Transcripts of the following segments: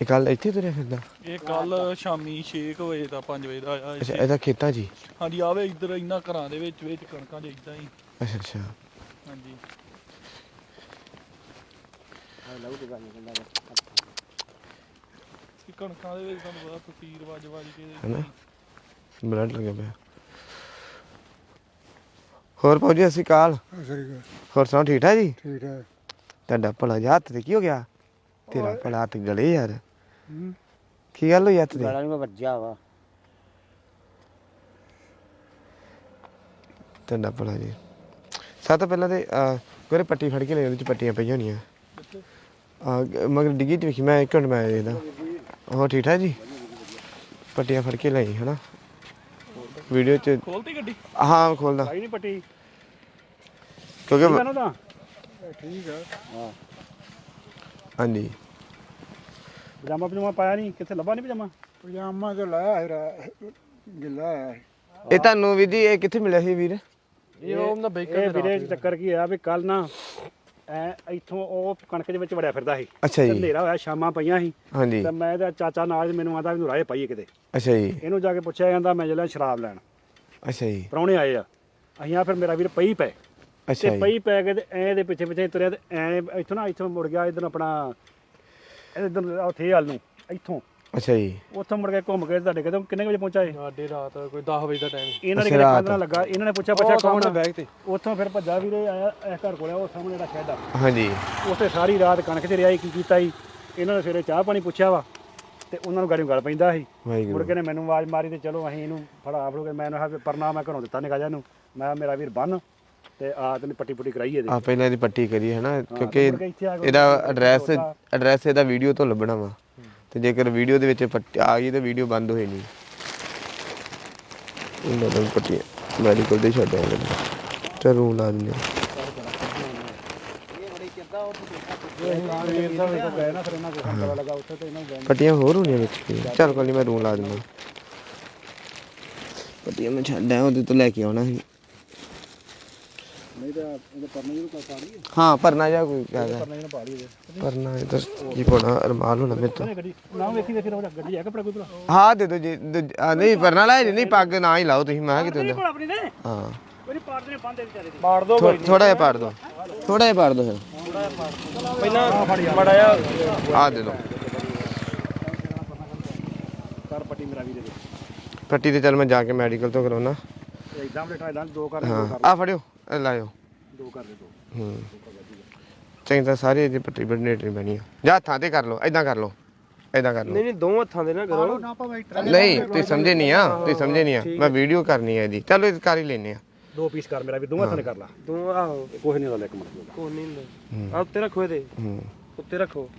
ਇਹ ਕੱਲ ਇੱਥੇ ਤੁਰਿਆ ਫਿਰਦਾ? ਇਹ ਕੱਲ ਸ਼ਾਮੀ 6 ਵਜੇ ਦਾ 5 ਵਜੇ ਦਾ ਆਇਆ ਅੱਛਾ। ਇਹਦਾ ਖੇਤਾਂ ਜੀ? ਹਾਂਜੀ ਆਵੇ ਇੱਧਰ ਇੰਨਾ ਘਰਾਂ ਦੇ ਵਿੱਚ ਵਿੱਚ ਕਣਕਾਂ 'ਚ ਇਦਾਂ ਹੀ। ਅੱਛਾ ਅੱਛਾ। ਹਾਂਜੀ। ਇਹ ਕਣਕਾਂ ਦੇ ਵਿੱਚ ਤੁਹਾਨੂੰ ਪਤਾ ਤਸੀਰ ਵੱਜ ਵੱਜ ਕੇ ਹੈਨਾ? ਬਲੱਡ ਲੱਗਿਆ ਪਿਆ। ਹੋਰ ਭਾਜੀ ਅਸੀਂ ਕਾਲ ਹੋਰ ਸੁਣਾਓ ਠੀਕ ਠਾਕ ਜੀ? ਠੀਕ ਹੈ ਤੁਹਾਡਾ ਭਲਾ ਜਿਹਾ ਹੱਥ ਤੇ ਕੀ ਹੋ ਗਿਆ? ਤੇਰਾ ਭਲਾ ਹੱਥ ਗਲੇ ਯਾਰ। ਕੀ ਗੱਲ ਹੋਈ ਹੱਥ ਤੇ ਗਲਾ ਨੂੰ ਵੱਜਿਆ ਵਾ। ਤੁਹਾਡਾ ਭਲਾ ਜੀ। ਸਭ ਤੋਂ ਪਹਿਲਾਂ ਤੇ ਗੋਰੇ ਪੱਟੀ ਫੜ ਕੇ ਲੈ ਉਹਦੇ ਚ ਪੱਟੀਆਂ ਪਈਆਂ ਹੋਣੀਆਂ। ਆ ਮਗਰ ਡਿੱਗੀ ਤੇ ਵੇਖੀ ਮੈਂ ਇੱਕ ਮਿੰਟ ਮੈਂ ਇਹਦਾ। ਹੋਰ ਠੀਕ ਠਾਕ ਜੀ? ਪੱਟੀਆਂ ਫੜ ਕੇ ਲਈ ਹਨਾ? ਵੀਡੀਓ ਚ ਖੋਲਤੀ ਗੱਡੀ? ਹਾਂ ਖੋਲਦਾ। ਭਾਈ ਨਹੀਂ ਪੱਟੀ। ਕਿਉਂਕਿ ਨਾ ਤਾਂ? ਠੀਕ ਹੈ ਹਾਂ। ਹਾਂਜੀ। ਪਜਾਮਾ ਪਜਾਮਾ ਪਾਇਆ ਨਹੀਂ ਕਿੱਥੇ ਲੱਭਾ ਨਹੀਂ ਪਜਾਮਾ? ਪਜਾਮਾ ਤਾਂ ਲਾਇਆ ਹੈ ਰਾ- ਗਿੱਲਾ ਹੈ ਇਹ ਤੁਹਾਨੂੰ ਵੀ ਜੀ ਇਹ ਕਿੱਥੇ ਮਿਲਿਆ ਸੀ ਵੀਰ? ਇਹ ਉਹ ਨਾ ਇਹ ਵੀਰੇ ਚੱਕਰ ਕੀ ਆ ਵੀ ਕੱਲ ਨਾ ਐ ਇੱਥੋਂ ਉਹ ਕਣਕ ਦੇ ਵਿੱਚ ਵੜਿਆ ਫਿਰਦਾ ਸੀ। ਅੱਛਾ ਤੇ ਜੀ। ਹਨੇਰਾ ਹੋਇਆ ਸ਼ਾਮਾਂ ਪਈਆਂ ਸੀ। ਹਾਂਜੀ। ਤੇ ਮੈਂ ਇਹਦਾ ਚਾਚਾ ਨਾਲ ਮੈਨੂੰ ਆਂਦਾ ਵੀ ਰਾਏ ਪਾਈਏ ਕਿਤੇ। ਅੱਛਾ ਜੀ। ਇਹਨੂੰ ਜਾ ਕੇ ਪੁੱਛਿਆ ਜਾਂਦਾ ਮੈਂ ਜਿਹੜਾ ਸ਼ਰਾਬ ਲੈਣ। ਅੱਛਾ ਜੀ। ਪ੍ਰਾਹੁਣੇ ਆਏ ਆ। ਅਸੀਂ ਆ ਫਿਰ ਮੇਰਾ ਵੀਰ ਪਈ ਪਏ। ਅੱਛਾ ਤੇ ਜੀ। ਪਈ ਪੈ ਕੇ ਤੇ ਐ ਦੇ ਪਿੱਛੇ ਪਿੱਛੇ ਤੁਰਿਆ ਤੇ ਐ ਇੱਥੋਂ ਨਾ ਇੱਥੋਂ ਮੁੜ ਗਿਆ ਇਧਰ ਆਪਣਾ ਇਧਰ ਉੱਥੇ ਹਲ ਨੂੰ ਇੱਥੋਂ। ਅੱਛਾ ਜੀ। ਉੱਥੋਂ ਮੁੜ ਕੇ ਘੁੰਮ ਕੇ ਤੁਹਾਡੇ ਕਿਤੇ ਕਿੰਨੇ ਕੁ ਵਜੇ ਪਹੁੰਚਾ ਇਹ? ਸਾਡੇ ਰਾਤ ਕੋਈ 10 ਵਜੇ ਦਾ ਟਾਈਮ ਇਹਨਾਂ ਨੇ ਅੱਛਾ, ਰਾਤ। ਨਾਲ ਲੱਗਾ? ਇਹਨਾਂ ਨੇ ਪੁੱਛਿਆ ਪੁੱਛਿਆ ਕੌਣ ਆ? ਬੈਗ ਤੇ ਉੱਥੋਂ ਫਿਰ ਭੱਜਾ ਵੀਰੇ ਆਇਆ ਇਸ ਘਰ ਕੋਲ ਆ, ਉਹ ਸਾਹਮਣੇ ਦਾ ਸ਼ੈੱਡ ਆ। ਹਾਂਜੀ। ਉੱਥੇ ਸਾਰੀ ਰਾਤ ਕਣਕ 'ਚ ਰਿਹਾ ਸੀ, ਕੀ ਕੀਤਾ ਸੀ? ਇਹਨਾਂ ਨੇ ਸਵੇਰੇ ਚਾਹ ਪਾਣੀ ਪੁੱਛਿਆ ਵਾ ਤੇ ਉਹਨਾਂ ਨੂੰ ਗਾੜੀ ਗੱਲ ਪੈਂਦਾ ਸੀ। ਮੁੜ ਵਾਹਿਗੁਰੂ ਕੇ ਨੇ ਮੈਨੂੰ ਆਵਾਜ਼ ਮਾਰੀ ਤੇ ਚਲੋ ਅਸੀਂ ਇਹਨੂੰ ਫੜਾ ਫੜੋ ਕੇ ਮੈਂ ਇਹਨਾਂ ਪਰਨਾ ਮੈਂ ਘਰੋਂ ਦਿੱਤਾ ਨਿਕਾ ਜਾ ਇਹਨੂੰ। ਮੈਂ ਕਿਹਾ ਮੇਰਾ ਵੀਰ ਬੰਨ। ਤੇ ਆ ਤੈਨੂੰ ਪੱਟੀ ਪੁੱਟੀ ਕਰਾਈ ਇਹਦੀ ਆ ਪਹਿਲਾਂ ਇਹਦੀ ਪੱਟੀ ਕਰੀ ਹੈ ਨਾ ਕਿਉਂਕਿ ਮੁੜ ਕੇ ਇੱਥੇ ਆ ਕੇ ਇਹਦਾ ਐਡਰੈਸ ਐਡਰੈਸ ਇਹਦਾ ਵੀਡੀਓ ਤੋਂ ਲੱਭਣਾ ਵਾ। ਤੇ ਜੇਕਰ ਵੀਡੀਓ ਦੇ ਵਿੱਚ ਪੱਟੀ ਆ ਗਈ ਤਾਂ ਵੀਡੀਓ ਬੰਦ ਹੋਈ ਨਹੀਂ। ਇਹਨਾਂ ਨੂੰ ਪੱਟੀ ਮੈਡੀਕਲ ਦੇ ਛੱਡ ਆਉਂਦੇ ਰੂਮ ਲਾ ਦਿੰਦੇ ਹਾਂ। ਵੀਰ ਸਾਹਿਬ ਕੋਲ ਗਏ ਨਾ। ਫਿਰ ਇਹਨਾਂ ਕੋਲ ਸਾਨੂੰ ਪਤਾ ਲੱਗਾ ਉੱਥੇ ਤੇ ਇਹਨਾਂ ਨੂੰ ਗਏ ਪੱਟੀਆਂ ਹੋਰ ਹੋਣੀਆਂ ਵਿੱਚ ਕੀ? ਚੱਲ ਕੋਈ ਨਹੀਂ ਮੈਂ ਰੂਮ ਲਾ ਦਿੰਦਾ। ਪੱਟੀਆਂ ਮੈਂ ਛੱਡ ਆਇਆ ਉਹਦੇ ਤੋਂ ਲੈ ਕੇ ਆਉਣਾ ਸੀ। ਨਹੀਂ ਤਾਂ ਇਹਦੇ ਪਰਨੇ ਨੂੰ ਪਾ ਲਈ ਹਾਂ ਭਰਨਾ ਜਾ ਕੋਈ ਕਹਦਾ ਪਰਨੇ ਨੂੰ ਪਾ ਲਈ ਇਹਦੇ। ਭਰਨਾ ਇਹ ਤਾਂ ਕੀ ਪੋਣਾ ਅਰਮਾਨ ਹੋਣਾ ਮੇਰੇ ਤੋਂ। ਨਾ ਵੇਖੀ ਵੇਖੀ ਰੋ ਗੱਡੀ ਹੈ ਕੱਪੜਾ ਕੋਈ ਭਲਾ? ਹਾਂ ਦੇ ਦੋ ਜੀ ਨਹੀਂ ਭਰਨਾ ਲਾਇਆ ਜੀ, ਨਹੀਂ ਪੱਗ ਨਾ ਹੀ ਲਾਓ ਤੁਸੀਂ ਮੈਂ ਕਿਤੇ ਹਾਂ। ਕੋਈ ਪਾੜਦੇ ਨੇ ਬੰਦੇ ਵਿਚਾਰੇ ਦੇ। ਪਾੜ ਦੋ ਥੋੜਾ ਜਿਹਾ ਪਾੜ ਦੋ। ਥੋੜਾ ਜਿਹਾ ਪਾੜ ਦੋ ਫਿਰ। ਪਹਿਲਾਂ ਮੜਾ ਆ ਆ ਦੇ ਦੋ। ਕਰ ਪੱਟੀ ਮੇਰਾ ਵੀਰੇ ਦੇ। ਪੱਟੀ ਤੇ ਚੱਲ ਮੈਂ ਜਾ ਕੇ ਮੈਡੀਕਲ ਤੋਂ ਕਰਾਉਣਾ ਇਦਾਂ ਬਲੇਟਾ ਇਦਾਂ ਦੋ ਦੇ, ਦੋ ਕਰ। ਆ ਫੜਿਓ। ਇਹ ਲਾਇਓ। ਦੋ ਕਰ ਦੇ ਦੋ। ਹੂੰ। ਚੰਗੀ ਤਾਂ ਸਾਰੀ ਇਹਦੀ ਪੱਟੀ ਬਨੇਟਰੀ ਬਣੀ ਆ। ਜਾਂ ਹੱਥਾਂ ਤੇ ਕਰ ਲਓ ਐਦਾਂ ਕਰ ਲਓ ਐਦਾਂ ਕਰ ਲਓ। ਨਹੀਂ ਦੋ ਹੱਥਾਂ ਦੇ ਨਾ ਕਰੋ। ਨਾ ਭਾਵੇਂ ਨਹੀਂ ਤੁਸੀਂ ਸਮਝੇ ਨਹੀਂ ਆ ਤੁਸੀਂ ਸਮਝੇ ਨਹੀਂ ਆ। ਮੈਂ ਵੀਡੀਓ ਕਰਨੀ ਹੈ ਇਹਦੀ। ਚਲੋ ਇਹ ਕਰ ਹੀ ਲੈਨੇ ਆ। ਦੋ ਪੀਸ ਕਰ ਮੇਰਾ ਵੀ ਦੋਵਾਂ ਹੱਥਾਂ ਨੇ ਕਰ ਲਾ। ਦੋ ਆਹੋ। ਕੁਝ ਨਹੀਂ ਹੁੰਦਾ ਇੱਕ ਮਿੰਟ ਕੋਈ ਨਹੀਂ ਹੁੰਦਾ। ਆ ਉੱਤੇ ਰੱਖੋ ਇਹਦੇ। ਹੂੰ। ਉੱਤੇ ਰੱਖੋ।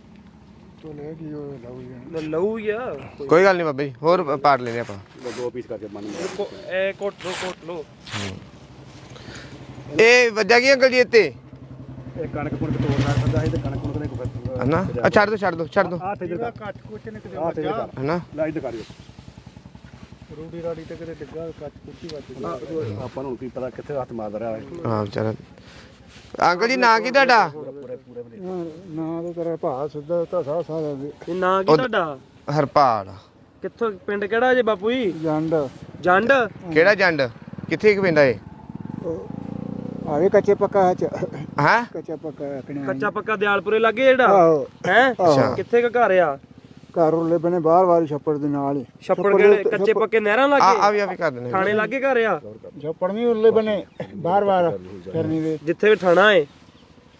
ਤੋਂ ਲੈ ਕੀ ਉਹ ਲਾਉ ਜਾਣ ਲਊ ਯਾ ਕੋਈ ਗੱਲ ਨਹੀਂ ਬਾਬਾ ਜੀ ਹੋਰ ਪਾੜ ਲੈਨੇ ਆਪਾਂ। ਦੋ- ਪੀਸ ਕਰਕੇ ਬਣ ਗਿਆ ਇਹ ਕੋਟ ਲੋ ਕੋਟ ਲੋ ਇਹ ਵੱਜਾ ਕੀ ਅੰਕਲ ਜੀ ਇੱਥੇ ਇਹ ਕਣਕ ਕੁਣਕ ਤੋੜਨਾ ਪੈਂਦਾ ਸੀ ਤੇ ਕਣਕ ਕੁਣਕ ਦੇ ਕੋਈ ਹਨਾ? ਆ ਛੱਡ ਦੋ ਛੱਡ ਦੋ ਛੱਡ ਦੋ। ਆ ਤੇ ਜਿਹੜਾ ਕੱਟ ਕੁੱਚ ਨੇ ਕਿਤੇ ਆ ਤੇ ਕਰ। ਹਨਾ? ਲੈ ਇੱਧਰ ਕਰਿਓ ਰੂੜੀ ਰਾੜੀ ਤੇ ਕਿਤੇ ਡਿੱਗਾ ਕੱਟ ਕੁੱਚੀ ਵੱਜ ਆਪਾਂ ਨੂੰ ਕੀ ਪਤਾ ਕਿੱਥੇ ਹੱਥ ਮਾਰਦਾ ਰਿਹਾ ਹੈ ਹਾਂ ਵਿਚਾਰਾ। ਅੰਕਲ ਜੀ ਨਾਂ ਕੀ ਤੁਹਾਡਾ? ਪੂਰੇ ਪੂਰੇ ਵਧੀਆ। ਨਾ ਤਾਂ ਤੇਰਾ ਭਾ ਸਿੱਧਾ ਸਾਹ ਦੇ। ਇਹ ਨਾਂ ਕੀ ਤੁਹਾਡਾ? ਹਰਪਾਲ। ਕਿੱਥੋਂ ਪਿੰਡ ਕਿਹੜਾ ਜੇ ਬਾਪੂ ਜੀ? ਜੰਡ। ਜੰਡ? ਕਿਹੜਾ ਜੰਡ? ਕਿੱਥੇ ਕੁ ਪੈਂਦਾ ਏ ਆਵੇ ਕੱਚੇ ਪੱਕਾ ਹੈ ਚ। ਹਾਂ? ਕੱਚਾ ਪੱਕਾ ਕਣਿਆ ਕੱਚਾ ਪੱਕਾ ਦਿਆਲਪੁਰੇ ਲੱਗੇ ਜਿਹੜਾ? ਆਹੋ। ਹੈ? ਅੱਛਾ। ਕਿੱਥੇ ਕ ਘਰ ਆ? ਘਰ ਉਰਲੇ ਬਨੇ ਬਾਹਰ ਵਾਲੀ ਛੱਪੜ ਦੇ ਨਾਲ ਹੀ। ਛੱਪੜ ਕਿਹੜੇ? ਕੱਚੇ ਪੱਕੇ ਨਹਿਰਾਂ ਆ ਆ ਲੱਗੇ ਵੀ ਆ ਵੀ ਕਰ ਦਿੰਦੇ ਥਾਣੇ ਲੱਗੇ ਘਰ ਆ? ਛੱਪੜ ਨਹੀਂ ਉਰਲੇ ਬਨੇ ਬਾਹਰ ਬਾਹਰ ਕਰਨੀ ਦੇ। ਜਿੱਥੇ ਵੀ ਥਾਣਾ ਏ?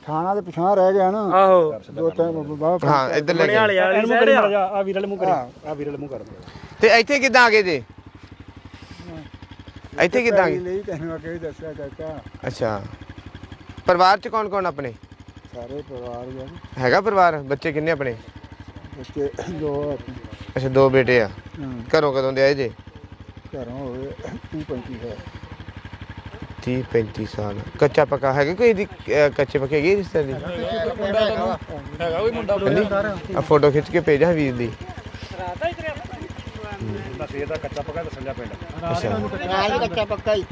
ਥਾਣਾ ਤੇ ਪਛਾਣ ਰਹਿ ਗਿਆ ਨਾ। ਆਹੋ। ਦੋ ਤਿੰਨ ਬਾਹਰ ਹਾਂ ਇੱਧਰ ਲੈ ਕੇ ਬਣਿਆਲੇ ਵਾਲੀ ਇਹਨੂੰ ਸਾਈਡ ਕਰੀ ਆ। ਆ ਵੀਰ ਵਾਲੇ ਮੂੰਹ ਕਰੀ ਆ ਵੀਰ ਵਾਲੇ ਮੂੰਹ ਕਰ। ਤੇ ਇੱਥੇ ਕਿੱਦਾਂ ਆ ਗਏ ਜੇ? ਇੱਥੇ ਕਿੱਦਾਂ ਗਏ? ਲਈ ਤੈਨੂੰ ਅੱਗੇ ਵੀ ਦੱਸਿਆ ਚਾਚਾ। ਅੱਛਾ। ਪਰਿਵਾਰ ਚ ਕੌਣ ਕੌਣ ਆਪਣੇ? ਸਾਰੇ ਪਰਿਵਾਰ ਜਨ ਹੈਗਾ ਪਰਿਵਾਰ? ਬੱਚੇ ਕਿੰਨੇ ਆਪਣੇ? ਬੱਚੇ ਦੋ ਆਪਣੇ। ਅੱਛਾ ਦੋ ਬੇਟੇ ਆ। ਹਾਂ। ਘਰੋਂ ਕਦੋਂ ਦੇ ਆਏ ਜੇ? ਘਰੋਂ ਹੋਵੇ ਤੂੰ ਪੰਚੀ ਹੈ 30 35 ਸਾਲ। ਕੱਚਾ ਪੱਕਾ ਹੈਗਾ ਕੋਈ ਇਹਦੀ ਅਹ, ਕੱਚੇ ਪੱਕੇ ਹੈਗੀ ਰਿਸ਼ਤੇ ਦੀ? ਹੈਗਾ ਕੋਈ ਮੁੰਡਾ? ਆ ਫੋਟੋ ਖਿੱਚ ਕੇ ਭੇਜਾਂ ਵੀਰ ਦੀ। ਦਾ ਸੇਰ ਦਾ ਕੱਚਾ ਪੱਕਾ ਦੱਸਣ ਜਾ ਪਿੰਡ। ਅੱਛਾ। ਕੱਚਾ ਪੱਕਾ ਹੀ।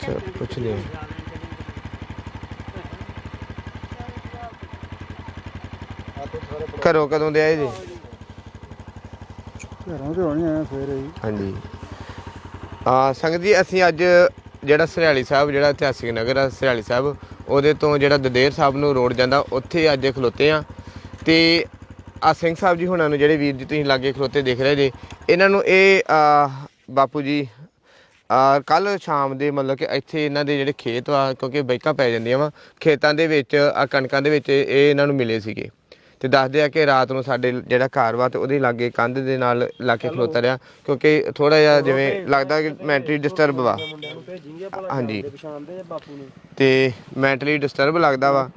ਚਲੋ, ਪੁੱਛ ਲਿਓ ਘਰੋਂ ਕਦੋਂ ਦੇ ਆਏ ਜੀ? ਘਰੋਂ ਤੇ ਹੋਣੀ ਆ ਸਵੇਰੇ ਹੀ। ਹਾਂਜੀ। ਆ ਸੰਗਤ ਜੀ ਅਸੀਂ ਅੱਜ ਜਿਹੜਾ ਸਰਿਆਲੀ ਸਾਹਿਬ ਜਿਹੜਾ ਇਤਿਹਾਸਿਕ ਨਗਰ ਆ ਸਰਿਆਲੀ ਸਾਹਿਬ ਉਹਦੇ ਤੋਂ ਜਿਹੜਾ ਦਦੇਰ ਸਾਹਿਬ ਨੂੰ ਰੋਡ ਜਾਂਦਾ ਉੱਥੇ ਅੱਜ ਖਲੋਤੇ ਆ। ਤੇ ਆ ਸਿੰਘ ਸਾਹਿਬ ਜੀ ਹੁਣਾਂ ਨੂੰ ਜਿਹੜੇ ਵੀਰ ਜੀ ਤੁਸੀਂ ਲਾਗੇ ਖਲੋਤੇ ਦੇਖ ਰਹੇ ਜੇ, ਇਹਨਾਂ ਨੂੰ ਇਹ ਬਾਪੂ ਜੀ, ਆ ਕੱਲ ਸ਼ਾਮ ਦੇ ਮਤਲਬ ਕਿ ਇੱਥੇ ਇਹਨਾਂ ਦੇ ਜਿਹੜੇ ਖੇਤ ਆ, ਕਿਉਂਕਿ ਬਾਈਕਾਂ ਪੈ ਜਾਂਦੀਆਂ ਵਾ, ਖੇਤਾਂ ਦੇ ਵਿੱਚ, ਆ, ਕਣਕਾਂ ਦੇ ਵਿੱਚ ਇਹ ਇਹਨਾਂ ਨੂੰ ਮਿਲੇ ਸੀਗੇ। ਤੇ ਦੱਸਦੇ ਆ ਕਿ ਰਾਤ ਨੂੰ ਸਾਡੇ ਜਿਹੜਾ ਘਰ ਵਾ ਤੇ ਉਹਦੇ ਲਾਗੇ ਕੰਧ ਦੇ ਨਾਲ ਲਾ ਕੇ ਖਲੋਤਾ ਰਿਹਾ ਕਿਉਂਕਿ ਥੋੜਾ ਜਿਹਾ ਜਿਵੇਂ ਲੱਗਦਾ ਕਿ ਮੈਂਟਲੀ ਡਿਸਟਰਬ ਵਾ। ਹਾਂਜੀ। ਤੇ ਮੈਂਟਲੀ ਡਿਸਟਰਬ ਲੱਗਦਾ ਵਾ।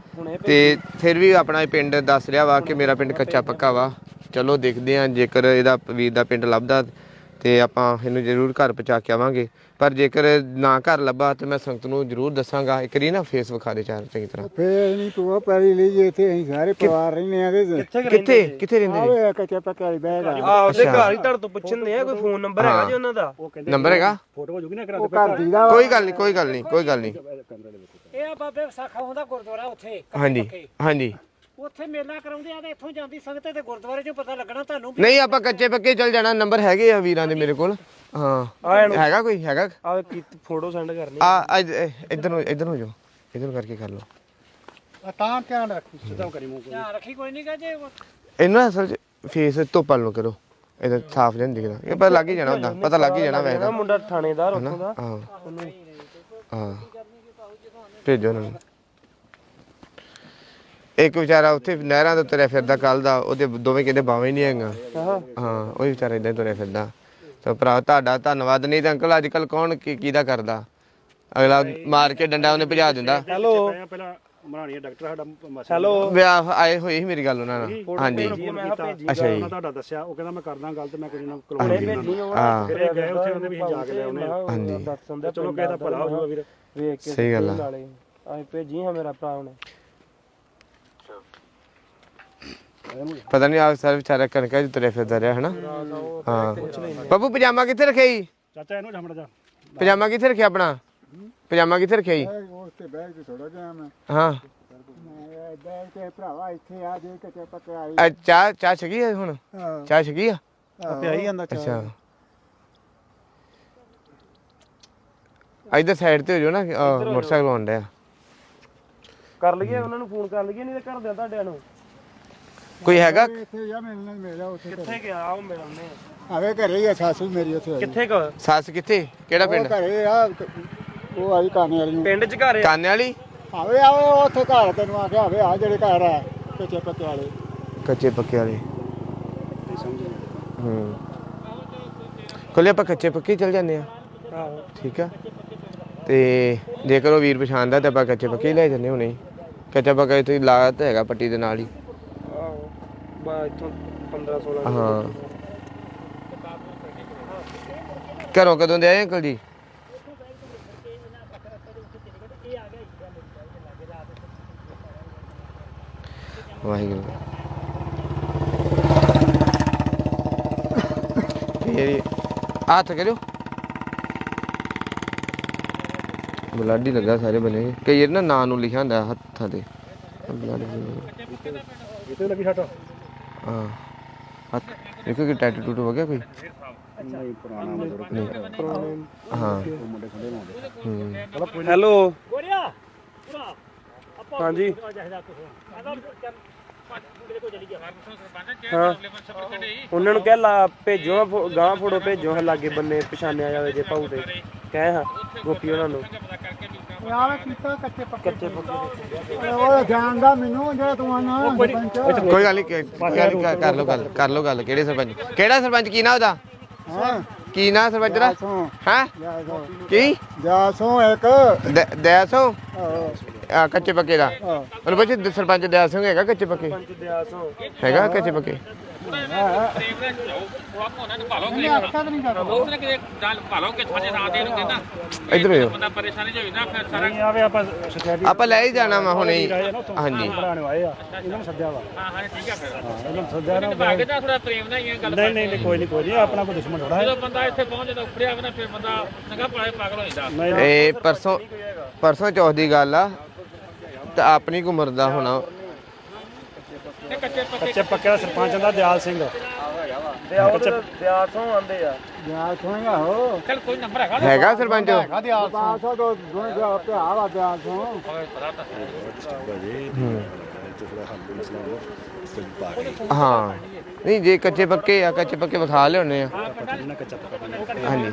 ਤੇ ਫਿਰ ਵੀ ਆਪਣਾ ਪਿੰਡ ਦੱਸ ਰਿਹਾ ਵਾ ਕਿ ਮੇਰਾ ਪਿੰਡ ਕੱਚਾ ਪੱਕਾ ਵਾ। ਚਲੋ ਦੇਖਦੇ ਆ ਜੇਕਰ ਇਹਦਾ ਵੀਰ ਦਾ ਪਿੰਡ ਲੱਭਦਾ ਤੇ ਆਪਾਂ ਇਹਨੂੰ ਜ਼ਰੂਰ ਘਰ ਪਹੁੰਚਾ ਕੇ ਆਵਾਂਗੇ। ਪਰ ਜੇਕਰ ਨਾ ਘਰ ਲੱਭਾ ਤੇ ਮੈਂ ਸੰਗਤ ਨੂੰ ਜ਼ਰੂਰ ਦੱਸਾਂਗਾ। ਇੱਕ ਵਾਰੀ ਨਾ ਫੇਸ ਵਿਖਾ ਦੇ ਚਾਰ ਚੰਗੀ ਤਰ੍ਹਾਂ। ਫੇਰ ਨਹੀਂ ਤੂੰ ਪੈਲੀ ਲਈ ਜੇ ਇੱਥੇ ਅਸੀਂ ਸਾਰੇ ਪਰਿਵਾਰ ਰਹਿੰਦੇ ਆ ਤੇ ਕਿੱਥੇ ਕਿੱਥੇ? ਰਹਿੰਦੇ ਨੇ ਆਵੇ ਕੱਚੇ ਪੱਕੇ ਵਾਲੀ ਬਹਿ ਗਾ ਆਹ ਉਹਦੇ ਘਰ ਹੀ ਤੁਹਾਡੇ ਤੋਂ ਪੁੱਛਣਦੇ ਆ ਕੋਈ ਫੋਨ ਨੰਬਰ ਹੈਗਾ ਜੀ ਉਹਨਾਂ ਦਾ? ਉਹ ਕਹਿੰਦੇ ਨੰਬਰ ਹੈਗਾ? ਫੋਟੋ ਹੋ ਜੂਗੀ ਨਾ ਘਰ ਦੀ ਦਾ ਕੋਈ ਗੱਲ ਨਹੀਂ ਕੋਈ ਗੱਲ ਨਹੀਂ ਕੋਈ ਗੱਲ ਨਹੀਂ। ਇਹ ਆ ਬਾਬੇ ਵਿਸਾਖਾ ਹੁੰਦਾ ਗੁਰਦੁਆਰਾ ਉੱਥੇ ਹਾਂਜੀ ਹਾਂਜੀ। ਉੱਥੇ ਮੇਲਾ ਕਰਾਉਂਦੇ ਆ ਤੇ ਇੱਥੋਂ ਜਾਂਦੀ ਸੰਗਤ ਤੇ ਗੁਰਦੁਆਰੇ 'ਚੋਂ ਪਤਾ ਲੱਗਣਾ ਤੁਹਾਨੂੰ ਵੀ ਨਹੀਂ ਆਪਾਂ ਕੱਚੇ ਪੱਕੇ ਚੱਲ ਜਾਣਾ ਨੰਬਰ ਹੈਗੇ ਆ ਵੀਰਾਂ ਦੇ ਮੇਰੇ ਕੋਲ। ਹਾਂ। ਹੈਗਾ ਕੋਈ ਹੈਗਾ? ਕੀ ਫੋਟੋ ਸੈਂਡ ਕਰਨੀ। ਆ ਅੱਜ ਇੱਧਰ ਨੂੰ ਇੱਧਰ ਨੂੰ ਜਾਓ। ਇੱਧਰ ਨੂੰ ਕਰਕੇ ਕਰ ਲਓ। ਤਾਂ ਧਿਆਨ ਰੱਖੀ ਸਿੱਧਾ ਕਰੀ ਮੂੰਹ ਧਿਆਨ ਰੱਖੀ ਕੋਈ ਨਹੀਂ ਗਾ ਜੇ ਇਹਨੂੰ ਅਸਲ ਚ ਫੇਸ ਧੁੱਪ ਵੱਲ ਨੂੰ ਕਰੋ। ਇਹਦਾ ਸਾਫ਼ ਜਿਹਾ ਨੀ ਦਿਖਦਾ। ਇਹ ਪਤਾ ਲੱਗ ਹੀ ਜਾਣਾ ਹੁੰਦਾ। ਪਤਾ ਲੱਗ ਹੀ ਜਾਣਾ ਵੈਸੇ ਨਾ ਤਾਂ। ਮੁੰਡਾ ਥਾਣੇਦਾਰ ਉੱਥੋਂ ਦਾ। ਹਾਂ। ਹਾਂ। ਭੇਜੋ ਉਹਨਾਂ ਨੂੰ। ਇੱਕ ਵਿਚਾਰਾ ਉੱਥੇ ਨਹਿਰਾਂ ਦੇ ਤੁਰਿਆ ਫਿਰਦਾ ਕੱਲ ਦਾ ਉਹਦੇ ਦੋਵੇਂ ਕਹਿੰਦੇ ਬਾਵੇਂ ਨਹੀਂ ਹੈਗਾ ਹਾਂ। ਉਹ ਵੀ ਵਿਚਾਰਾ ਇਦਾਂ ਤੁਰਿਆ ਫਿਰਦਾ। ਤਾਂ ਭਰਾ ਤੁਹਾਡਾ ਧੰਨਵਾਦ। ਨਹੀਂ ਤਾਂ ਅੰਕਲ ਅੱਜ ਕੱਲ ਕੌਣ ਕੀ ਕਿਹਦਾ ਕਰਦਾ? ਅਗਲਾ ਮਾਰ ਕੇ ਡੰਡਾ ਉਹਨੇ ਭਜਾ ਦਿੰਦਾ। ਹੈਲੋ। ਪਹਿਲਾਂ ਮਰਾਣੀ ਡਾਕਟਰ ਸਾਡਾ ਮਾਸੀ ਹੈਲੋ। ਵਿਆਹ ਆਏ ਹੋਈ ਸੀ ਮੇਰੀ ਗੱਲ ਉਹਨਾਂ ਨਾਲ। ਹਾਂਜੀ। ਮੈਂ ਕਿਹਾ ਭੇਜੀ ਅੱਛਾ ਜੀ। ਉਹਨਾਂ ਤੁਹਾਡਾ ਦੱਸਿਆ। ਉਹ ਕਹਿੰਦਾ ਮੈਂ ਕਰਦਾ ਗੱਲ ਤੇ ਮੈਂ ਕੁਝ ਨਾ ਕਰਵਾਉਣੀ ਭੇਜੀ ਉਹ ਹਾਂ। ਫਿਰ ਇਹ ਗਏ ਉੱਥੇ ਉਹਨੇ ਵੀ ਅਸੀਂ ਜਾ ਕੇ ਲੈ ਆਉਣੇ ਆ। ਹਾਂਜੀ। ਦੱਸਣ ਦਾ ਚਲੋ ਕਿਸੇ ਦਾ ਭਲਾ ਹੋ ਜਾਊਗਾ ਵੀਰ। ਵੇਖ ਕੇ ਸਹੀ ਗੱਲ ਆ। ਨਾਲੇ ਆਏ ਭੇਜੀ ਹਾਂ ਮੇਰਾ ਭਰਾ ਉਹਨੇ। ਪਤਾ ਨਹੀਂ ਆ ਸਰ ਵਿਚਾਰਾ ਕਣਕਾਂ 'ਚ ਤੁਰਿਆ ਫਿਰਦਾ ਰਿਹਾ ਹਨਾ? ਹਾਂ। ਬੱਬੂ ਪਜਾਮਾ ਕਿੱਥੇ ਰੱਖਿਆ ਜੀ? ਚਾਚਾ ਇਹਨੂੰ ਜਮੜ ਜਾ। ਪਜਾਮਾ ਕਿੱਥੇ ਰੱਖਿਆ ਆਪਣਾ? ਪਜਾਮਾ ਕਿੱਥੇ ਰੱਖਿਆ ਜੀ? ਉਸ ਤੇ ਥੋੜਾ ਮੈਂ। ਹਾਂ। ਮੈਂ ਬਹਿ ਕੇ ਭਰਾਵਾ ਇੱਥੇ ਆ ਜੇ ਕੱਚੇ ਪੱਕੇ ਆਈ ਆ ਚਾਹ ਚਾਹ ਛਕੀ ਆ ਹੁਣ? ਹਾਂ। ਚਾਹ ਛਕੀ ਆ? ਪਿਆਈ ਜਾਂਦਾ ਅੱਛਾ। ਇਧਰ ਸਾਈਡ ਤੇ ਹੋ ਜਾਓ ਨਾ ਮੋਟਰਸਾਈਕਲ ਆਉਣ ਡਿਆ। ਕਰ ਲਈਏ ਉਹਨਾਂ ਨੂੰ ਫੋਨ ਕਰ ਲਈਏ ਨਹੀਂ ਤੇ ਘਰ ਦੇ ਤੁਹਾਡਿਆਂ ਨੂੰ। ਕੋਈ ਹੈਗਾ? ਇੱਥੇ ਜਾ ਮਿਲਣਾ ਮੇਰਾ ਉੱਥੇ ਕਿੱਥੇ ਗਿਆ? ਆਓ ਮਿਲਣੇ ਆਵੇ ਘਰੇ ਹੀ ਆ ਸਾਸੂ ਮੇਰੀ ਉੱਥੇ ਆਈ। ਕਿੱਥੇ ਕ? ਸੱਸ ਕਿੱਥੇ? ਕਿਹੜਾ ਉਹ ਪਿੰਡ? ਘਰੇ ਆ ਉਹ ਆਈ ਕਾਨੇ ਵਾਲੀ ਨੂੰ। ਪਿੰਡ ਚ ਘਰ ਆ? ਕਾਨੇ ਵਾਲੀ? ਆਵੇ ਆਵੇ ਉੱਥੇ ਘਰ ਤੈਨੂੰ ਆ ਕੇ ਆਵੇ ਆ ਜਿਹੜੇ ਘਰ ਆ ਕੱਚੇ ਪੱਕੇ ਵਾਲੇ। ਕੱਚੇ ਪੱਕੇ ਵਾਲੇ। ਹੂੰ। ਕੋਲੇ ਆਪਾਂ ਕੱਚੇ ਪੱਕੇ ਚੱਲ ਜਾਂਦੇ ਆ। ਆਹੋ। ਠੀਕ ਆ। ਤੇ ਜੇਕਰ ਉਹ ਵੀਰ ਪਛਾਣਦਾ ਤਾਂ ਆਪਾਂ ਕੱਚੇ ਪੱਕੇ ਹੀ ਲੈ ਜੰਨੇ ਹੁਣੇ। ਹੀ। ਕੱਚਾ ਪੱਕਾ ਇੱਥੇ ਲਾਤ ਹੈਗਾ ਪੱਟੀ ਦੇ ਨਾਲ ਹੀ। ਬਾ ਇੱਥੋਂ 15 16 ਹਾਂ। ਘਰੋਂ ਕਦੋਂ ਦੇ ਆਏ ਅੰਕਲ ਜੀ? ਵਾਹਿਗੁਰੂ। ਫੇਰ ਹੱਥ ਕਰਿਓ। ਬਲਾਡੀ ਲੱਗਾ ਸਾਰੇ ਬਣੇ। ਕਈ ਨਾ ਨਾਂ ਨੂੰ ਲਿਖਿਆ ਹੁੰਦਾ ਹੱਥਾਂ ਤੇ। ਬਲਾਡੀ। ਇੱਥੇ ਲੱਗੀ ਛੱਟ। ਹਾਂ। ਹੱਥ ਦੇਖੋ ਕਿ ਟੈਟੂ ਟੂਟੂ ਹੋ ਗਿਆ ਕੋਈ? ਨਹੀਂ। ਪੁਰਾਣਾ ਬਜ਼ੁਰਗ ਨਹੀਂ ਹਾਂ ਉਹ ਮੁੰਡੇ ਖੜੇ ਹੋਣਗੇ ਹੂੰ ਹੈਲੋ ਗੋਰਿਆ ਪੂਰਾ ਹਾਂਜੀ ਹਾਂ। ਉਹਨਾਂ ਨੂੰ ਕਹਿ ਲਾ ਭੇਜੋ ਗਾਂ ਫੋਟੋ ਭੇਜੋ ਹਾਂ ਲਾਗੇ ਬੰਨੇ ਪਛਾਣਿਆ ਜਾਵੇ ਜੇ ਭਾਊ ਦੇ ਕਹਿ ਹਾਂ ਗੋਪੀ ਉਹਨਾਂ ਨੂੰ। ਕੀਤਾ ਕੱਚੇ ਪੱਕੇ ਕੱਚੇ ਪੱਕੇ ਉਹ ਜਾਣਦਾ ਮੈਨੂੰ ਜਿਹੜਾ ਤੂੰ ਆਣਾ ਸਰਪੰਚ। ਕੋਈ ਗੱਲ ਨਹੀਂ ਕਰ ਲਓ ਗੱਲ ਕਰ ਲਓ ਗੱਲ। ਕਿਹੜੇ ਸਰਪੰਚ? ਕਿਹੜਾ ਸਰਪੰਚ? ਕੀ ਨਾਂ ਉਹਦਾ? ਹਾਂ? ਕੀ ਨਾਂ ਸਰਪੰਚ ਦਾ? ਸੋਂ ਹੈ? ਕੀ? ਇੱਕ। ਆ, ਕੱਚੇ ਪੱਕੇ ਦਾ। ਉਹਨੂੰ ਪੁੱਛ ਸਰਪੰਚ ਸਿੰਘ ਹੈਗਾ ਕੱਚੇ ਪੱਕੇ? ਹੈਗਾ ਕੱਚੇ ਪੱਕੇ? ਨਹੀਂ ਅੱਖਾਂ ਤਾਂ ਨਹੀਂ ਕਰਦਾ ਇਧਰ ਆਇਓ। ਨਹੀਂ ਆਵੇ ਆਪਾਂ ਸੁਸਾਇਟੀ ਆਪਾਂ ਲੈ ਹੀ ਜਾਣਾ ਵਾ ਹੁਣੇ ਹੀ। ਹਾਂਜੀ। ਬਣਾਉਣ ਆਏ ਆ ਇਹਨਾਂ ਨੂੰ ਸੱਦਿਆ ਵਾ ਹਾਂ ਹਾਂ ਠੀਕ ਆ ਫਿਰ ਇਹਨਾਂ ਨੂੰ ਸੱਦਿਆ ਨਾ ਬਾਗੇ ਦਾ ਥੋੜਾ ਪ੍ਰੇਮ ਨਾਲ ਹੀ ਇਹ ਗੱਲ ਨਹੀਂ ਨਹੀਂ ਨਹੀਂ ਕੋਈ ਨਹੀਂ ਕੋਈ ਨਹੀਂ ਆਪਣਾ ਕੋਈ ਦੁਸ਼ਮਣ ਥੋੜਾ ਹੈ। ਜਦੋਂ ਬੰਦਾ ਇੱਥੇ ਪਹੁੰਚ ਜਾਂਦਾ ਉੱਪਰਿਆ ਹੋਵੇ ਨਾ ਫਿਰ ਬੰਦਾ ਨਗਾ ਪਾਲੇ ਪਾਗਲ ਹੋ ਜਾਂਦਾ ਨਹੀਂ ਇਹ ਪਰਸੋਂ ਪਰਸੋਂ ਚੌਥ ਦੀ ਗੱਲ ਆ ਤਾਂ ਆਪਣੀ ਕੁ ਉਮਰ ਦਾ ਹੋਣਾ। ਕੱਚੇ ਪੱਕੇ ਦਾ ਸਰਪੰਚ ਹੁੰਦਾ ਦਿਆਲ ਸਿੰਘ। ਤੇ ਉਹ ਤੇ ਬਿਆਰ ਤੋਂ ਆਂਦੇ ਆ ਯਾਰ ਸੁਣੇਗਾ ਹੋ ਹੈਗਾ ਸਰਪੰਚ ਪਾਸਾ ਤੋਂ ਦੋਨੇ ਜਾ ਪਿਆ ਵਾ ਦਿਆ ਤੋਂ। ਹਾਂ। ਨਹੀਂ ਜੇ ਕੱਚੇ ਪੱਕੇ ਆ ਕੱਚੇ ਪੱਕੇ ਵਿਖਾ ਲਿਆਉਣੇ ਆ। ਹਾਂਜੀ।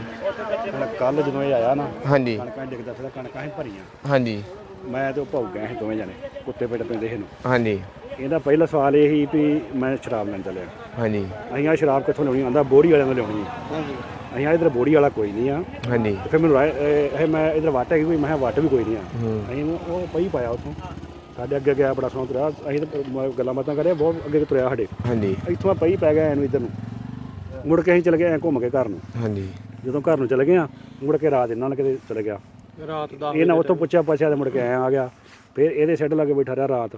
ਕੱਲ ਜਦੋਂ ਇਹ ਆਇਆ ਨਾ ਹਾਂਜੀ। ਕਣਕਾਂ ਡਿੱਗਦਾ ਫਿਰ ਕਣਕਾਂ ਹੀ ਭਰੀਆਂ। ਹਾਂਜੀ। ਮੈਂ ਤੇ ਉਹ ਭੌਗ ਗਏ ਸੀ ਦੋਵੇਂ ਜਣੇ ਕੁੱਤੇ ਪੇਟ ਪੈਂਦੇ ਸੀ ਨੂੰ ਹਾਂਜੀ। ਇਹਦਾ ਪਹਿਲਾ ਸਵਾਲ ਇਹ ਸੀ ਵੀ ਮੈਂ ਸ਼ਰਾਬ ਲੈਣ ਚੱਲਿਆ। ਹਾਂਜੀ। ਅਸੀਂ ਆ ਸ਼ਰਾਬ ਕਿੱਥੋਂ ਲਿਆਉਣੀ? ਆਂਦਾ ਬੋੜੀ ਵਾਲਿਆਂ ਤੋਂ ਲਿਆਉਣੀ ਹੈ ਅਸੀਂ ਆ ਇਧਰ ਬੋੜੀ ਵਾਲਾ ਕੋਈ ਨਹੀਂ ਆ। ਹਾਂਜੀ। ਫਿਰ ਮੈਨੂੰ ਰਾਏ- ਇਹ ਇਹ ਮੈਂ ਇਧਰ ਵਾਟ ਹੈਗੀ ਕੋਈ ਮੈਂ ਕਿਹਾ ਵਾਟ ਵੀ ਕੋਈ ਨਹੀਂ ਆ। ਅਸੀਂ ਉਹ ਪਈ ਪਾਇਆ ਉੱਥੋਂ। ਸਾਡੇ ਅੱਗੇ ਗਿਆ ਬੜਾ ਸੋਹਣਾ ਤੁਰਿਆ। ਅਸੀਂ ਤਾਂ ਮ- ਗੱਲਾਂ ਬਾਤਾਂ ਕਰੇ ਬਹੁਤ ਅੱਗੇ ਤੁਰਿਆ ਸਾਡੇ। ਹਾਂਜੀ। ਇੱਥੋਂ ਆ ਪਈ ਪੈ ਗਿਆ ਇਹਨੂੰ ਇਧਰ ਨੂੰ। ਮੁੜ ਕੇ ਅਸੀਂ ਚਲੇ ਗਏ ਐਂ ਘੁੰਮ ਕੇ ਘਰ ਨੂੰ। ਹਾਂਜੀ। ਜਦੋਂ ਘਰ ਨੂੰ ਚਲੇ ਗਏ ਆ ਮੁੜ ਕੇ ਰਾਤ ਇਹਨਾਂ ਨਾਲ ਕਿਤੇ ਚਲੇ ਗਿਆ। ਰਾਤ ਦਾ ਇਹ ਨਾ ਉੱਥੋਂ ਪੁੱਛਿਆ ਪੁੱਛਿਆ ਤੇ ਮੁੜ ਕੇ ਆਇਆ ਆ ਗਿਆ। ਫਿਰ ਇਹਦੇ ਸਿੱਡ ਲੱਗੇ ਬੈਠਾ ਰਿਹਾ ਰਾਤ।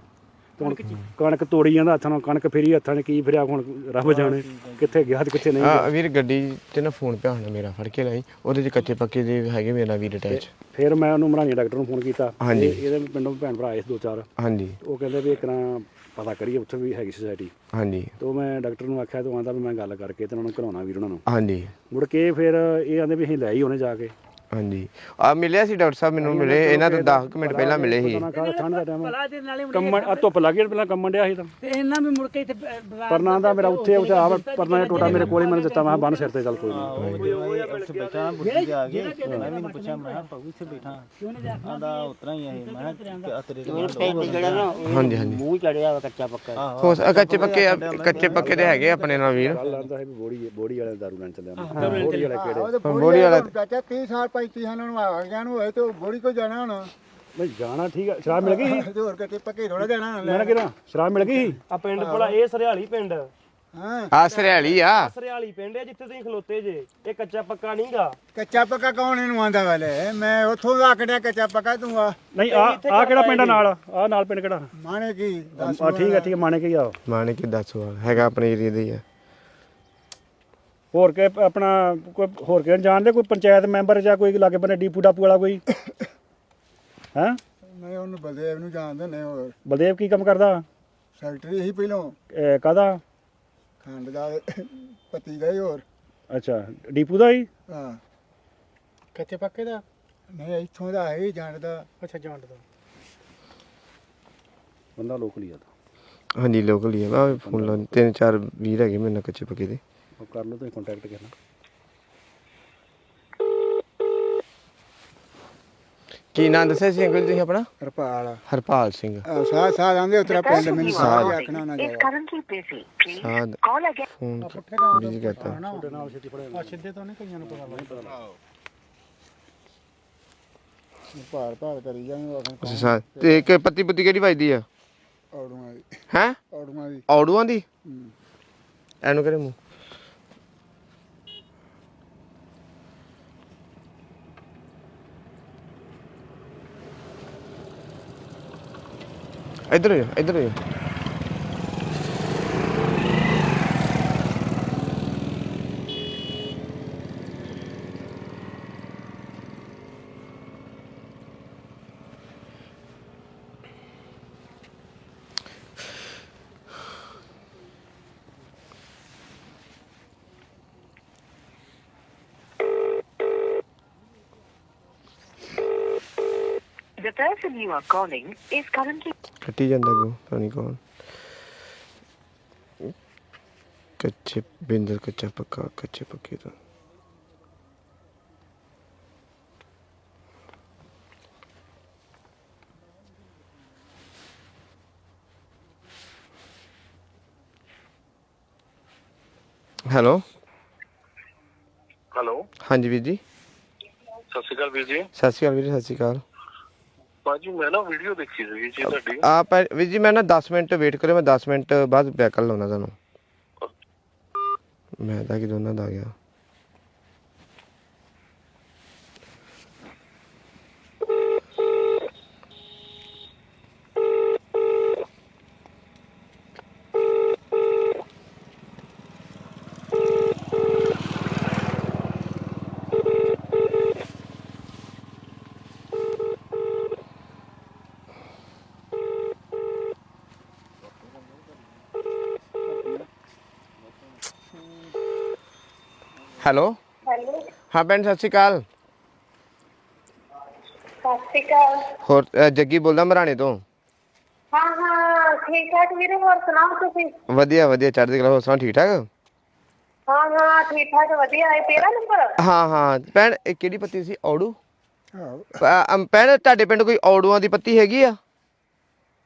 ਹੁਣ ਕਣਕ ਤੋੜੀ ਜਾਂਦਾ ਹੱਥਾਂ ਨਾਲ ਕਣਕ ਫੇਰੀ ਹੱਥਾਂ ਨੇ ਕੀ ਫਿਰਿਆ ਹੁਣ ਰੱਬ ਜਾਣੇ ਕਿੱਥੇ ਗਿਆ ਤੇ ਕਿੱਥੇ ਨਹੀਂ ਗਿਆ। ਆ ਵੀਰ ਗੱਡੀ ਤੇ ਨਾ ਫੋਨ ਪਿਆ ਹੋਣਾ ਮੇਰਾ ਫੜ ਕੇ ਲਈ। ਉਹਦੇ ਚ ਕੱਚੇ ਪੱਕੇ ਦੇ ਹੈਗੇ ਮੇਰਾ ਵੀਰ ਅਟੈਚ ਫਿਰ ਮੈਂ ਉਹਨੂੰ ਮਰਾਣੀ ਡਾਕਟਰ ਨੂੰ ਫੋਨ ਕੀਤਾ। ਹਾਂਜੀ। ਇਹ- ਇਹਦੇ ਪਿੰਡੋਂ ਭੈਣ ਭਰਾ ਆਏ ਸੀ ਦੋ ਚਾਰ। ਹਾਂਜੀ। ਉਹ ਕਹਿੰਦੇ ਵੀ ਇੱਕ ਨਾ ਪਤਾ ਕਰੀਏ ਉੱਥੇ ਵੀ ਹੈਗੀ ਸੁਸਾਇਟੀ ਹਾਂਜੀ। ਤੋਂ ਮੈਂ ਡਾਕਟਰ ਨੂੰ ਆਖਿਆ ਤੋਂ ਆਂਦਾ ਵੀ ਮੈਂ ਗੱਲ ਕਰਕੇ ਤੇ ਉਹਨਾਂ ਨੂੰ ਘਲਾਉਣਾ ਵੀਰ ਉਹਨਾਂ ਨੂੰ। ਹਾਂਜੀ। ਮੁੜ ਕੇ ਫਿਰ ਇਹ ਆਂਦੇ ਵੀ ਅਸੀਂ ਲੈ ਹੀ ਉਹਨੇ ਜਾ ਕੇ। ਹਾਂਜੀ। ਆ ਮਿਲਿਆ ਸੀ ਡਾਕਟਰ ਸਾਹਿਬ ਮੈਨੂੰ ਮਿਲੇ ਇਹਨਾਂ ਤੋਂ 10 ਮਿੰਟ ਪਹਿਲਾਂ ਮਿਲੇ ਸੀ। ਉਹਨਾਂ ਕਹਾ ਠੰਡ ਦਾ ਟਾਈਮ ਭਲਾ ਦੇ ਨਾਲੇ ਕੰਮਣ ਆ ਧੁੱਪ ਲੱਗ ਪਹਿਲਾਂ ਕੰਮਣ ਡਿਆ ਸੀ ਤਾਂ। ਤੇ ਇਹਨਾਂ ਵੀ ਮੁੜ ਕੇ ਇੱਥੇ ਬ- ਬੁਲਾ- ਪਰਨਾ ਦਾ ਮੇਰਾ ਉੱਥੇ ਉੱਥੇ ਆ ਪਰਨਾ ਦਾ ਟੋਟਾ ਮੇਰੇ ਕੋਲ ਹੀ ਮੈਨੂੰ ਦਿੱਤਾ ਮੈਂ ਬੰਨ ਸਿਰ ਤੇ ਚੱਲ ਕੋਈ ਨਹੀਂ ਬੈਠਾ ਬੁੱਢੀ ਜਾ ਕੇ। ਮੈਂ ਵੀ ਪੁੱਛਿਆ ਮੈਂ ਪਾਉ ਇੱਥੇ ਬੈਠਾ। ਆਂਦਾ ਉਤਰਾ ਹੀ ਇਹ ਮੈਂ ਕਿਹਾ ਤੇਰੇ ਜਿਹੜਾ ਨਾ ਹਾਂਜੀ ਹਾਂਜੀ। ਮੂੰਹ ਚੜਿਆ ਵਾ ਕੱਚਾ ਪੱਕਾ। ਹੋ ਸ- ਕੱਚੇ ਪੱਕੇ ਆ- ਕੱਚੇ ਪੱਕੇ ਦੇ ਹੈਗੇ ਆਪਣੇ ਨਾਲ ਵੀਰ। ਹੈ ਵੀ ਬੋੜੀ ਬੋੜੀ ਵਾਲੇ ਦਾਰੂ ਲੈਣ ਚੱਲਿਆ ਮੈਂ। ਬੋੜੀ ਵਾਲੇ ਕਿਹੜੇ? ਬੋੜੀ ਵਾਲਾ ਚਾਚਾ 30 ਸਾਲ 35 ਸਾਲਾਂ ਨੂੰ ਆ ਗਿਆ ਨੂੰ ਹੋਏ ਤੇ ਉਹ ਬੋੜੀ ਕੋ ਜਾਣਾ ਹੁਣ। ਨਹੀਂ ਜਾਣਾ ਠੀਕ ਹੈ ਸ਼ਰਾਬ ਮਿਲ ਗਈ ਸੀ? ਤੇ ਹੋਰ ਕਿਤੇ ਪੱਕੇ ਥੋੜਾ ਜਾਣਾ ਮੈਂ ਕਿਹਾ ਸ਼ਰਾਬ ਮਿਲ ਗਈ ਸੀ? ਆ ਪਿੰਡ ਭਲਾ ਇਹ ਸਰਿਆਲੀ ਪਿੰਡ। ਹਾਂ। ਆ ਸਰਿਆਲੀ ਆ? ਸਰਿਆਲੀ ਪਿੰਡ ਹੈ ਜਿੱਥੇ ਤੁਸੀਂ ਖਲੋਤੇ ਜੇ। ਇਹ ਕੱਚਾ ਪੱਕਾ ਨਹੀਂਗਾ। ਕੱਚਾ ਪੱਕਾ ਕੌਣ ਇਹਨੂੰ ਆਂਦਾ ਵਾਲੇ ਮੈਂ ਉੱਥੋਂ ਦਾ ਆਕੜਿਆ ਕੱਚਾ ਪੱਕਾ ਤੂੰ ਆ। ਨਹੀਂ ਆ ਆ ਕਿਹੜਾ ਪਿੰਡ ਆ ਨਾਲ? ਆ ਨਾਲ ਪਿੰਡ ਕਿਹੜਾ? ਮਾਣੇ ਕੀ ਦੱਸ ਆ ਠੀਕ ਹੈ ਠੀਕ ਹੈ ਮਾਣੇ ਕੇ ਆ। ਮਾਣੇ ਕਿ ਦੱਸ ਵਾਲ ਹੈਗਾ ਆਪਣੇ ਏਰੀਆ ਦੇ ਹੀ ਆ। ਹੋਰ ਕੇ ਆਪਣਾ ਕੋਈ ਹੋਰ ਕੇ ਜਾਣਦੇ? ਕੋਈ ਪੰਚਾਇਤ ਮੈਂਬਰ ਜਾਂ ਕੋਈ ਲਾਗੇ ਬੰਨੇ ਡੀਪੂ ਡਾਪੂ ਵਾਲਾ ਕੋਈ? ਹੈਂ? ਮੈਂ ਉਹਨੂੰ ਬਲਦੇਵ ਨੂੰ ਜਾਣਦੇ ਨੇ ਹੋਰ। ਬਲਦੇਵ ਕੀ ਕੰਮ ਕਰਦਾ? ਸੈਕਟਰੀ ਹੀ ਪਹਿਲੋਂ। ਇਹ ਕਾਹਦਾ? ਖੰਡ ਦਾ ਪਤੀ ਦਾ ਹੀ ਹੋਰ। ਅੱਛਾ ਡੀਪੂ ਦਾ ਹੀ? ਹਾਂ। ਕੱਚੇ ਪੱਕੇ ਦਾ? ਨਹੀਂ ਇੱਥੋਂ ਦਾ ਹੈ ਜਾਣਦਾ ਅੱਛਾ ਜਾਣ ਦਾ। ਬੰਦਾ ਲੋਕਲ ਹੀ ਆ ਤਾਂ। ਹਾਂਜੀ ਲੋਕਲ ਹੀ ਆ ਆ ਫੋਨ ਲਾ ਤਿੰਨ ਚਾਰ ਵੀਰ ਹੈਗੇ ਮੇਰੇ ਨਾਲ ਕੱਚੇ ਪੱਕੇ ਦੇ। ਉਹ ਕਰ ਲਓ ਤੁਸੀਂ ਕੰਟੈਕਟ ਕਰਨਾ। ਕੀ ਨਾਂ ਦੱਸਿਆ ਸੀ ਅੰਕਲ ਜੀ ਆਪਣਾ? ਹਰਪਾਲ। ਹਰਪਾਲ ਸਿੰਘ। ਸਾਹ ਸਾਹ ਆਂਦੇ ਉਤਰਾ ਪਿੰਡ ਮੈਨੂੰ ਸਾਹ ਆਖਣਾ ਨਾ ਜਾਇਆ currently busy. Please ਸਾਧ call again. ਫੋਨ ਬਿਜ਼ੀ ਕਰਤਾ। ਤੁਹਾਡੇ ਨਾਲ ਛੇਤੀ ਫੜਿਆ ਸਿੱਧੇ ਤੋਂ ਨਹੀਂ ਕਈਆਂ ਨੂੰ ਪਤਾ ਲੱਗਦਾ। ਭਾਰ ਭਾਰ ਕਰੀ ਜਾਂਦੇ ਉਹ ਅੱਛਾ ਸਾਧ ਤੇ ਇੱਕ ਪੱਤੀ ਪੁੱਤੀ ਕਿਹੜੀ ਵੱਜਦੀ ਆ? ਔੜੂਆਂ ਦੀ। ਹੈ? ਔੜੂਆਂ ਦੀ। ਔੜੂਆਂ ਦੀ। ਐਨੂੰ ਕਰੇ ਮੂੰਹ। ಎದುರು ಎದುರು The person you are calling is currently ਕੱਟੀ ਜਾਂਦਾ ਕੋ ਪਤਾ ਨਹੀਂ ਕੌਣ। ਕੱਚੇ ਬਿੰਦਰ ਕੱਚਾ ਪੱਕਾ ਕੱਚੇ ਪੱਕੇ ਤੋਂ। ਹੈਲੋ। ਹੈਲੋ। ਹਾਂਜੀ ਵੀਰ ਜੀ। ਸਤਿ ਸ਼੍ਰੀ ਅਕਾਲ ਵੀਰ ਜੀ। ਸਤਿ ਸ਼੍ਰੀ ਅਕਾਲ ਵੀਰ ਜੀ, ਸਤਿ ਸ਼੍ਰੀ ਅਕਾਲ। ਭਾਜੀ ਮੈਂ ਨਾ ਵੀਡੀਓ ਦੇਖੀ ਸੀ ਜੀ ਤੁਹਾਡੀ। ਆਪ ਵੀਰ ਜੀ ਮੈਂ ਨਾ 10 ਮਿੰਟ ਵੇਟ ਕਰਿਓ ਮੈਂ 10 ਮਿੰਟ ਬਾਅਦ ਬੈਕ ਕਰ ਲਾਉਣਾ ਤੁਹਾਨੂੰ। ਮੈਂ ਤਾਂ ਕਿ ਦੋਨਾਂ ਦਾ ਆ ਗਿਆ। ਹੈਲੋ। ਹੈਲੋ। ਹਾਂ ਭੈਣ ਸਤਿ ਸ਼੍ਰੀ ਅਕਾਲ। ਸਤਿ ਸ਼੍ਰੀ ਅਕਾਲ। ਹੋਰ ਅ, ਜੱਗੀ ਬੋਲਦਾ ਮਰਾਣੇ ਤੋਂ? ਹਾਂ ਹਾਂ ਠੀਕ ਠਾਕ ਵੀਰੇ ਹੋਰ ਸੁਣਾਓ ਤੁਸੀਂ? ਵਧੀਆ ਵਧੀਆ ਚੜ੍ਹਦੀ ਕਲਾ ਹੋਰ ਸੁਣਾ ਠੀਕ ਠਾਕ? ਹਾਂ ਹਾਂ ਠੀਕ ਠਾਕ ਵਧੀਆ ਹੈ ਤੇਰਾ ਨੰਬਰ? ਹਾਂ ਹਾਂ ਭੈਣ ਇਹ ਕਿਹੜੀ ਪੱਤੀ ਸੀ? ਔੜੂ? ਹਾਂ। ਭੈਣ ਤੁਹਾਡੇ ਪਿੰਡ ਕੋਈ ਔੜੂਆਂ ਦੀ ਪੱਤੀ ਹੈਗੀ ਆ?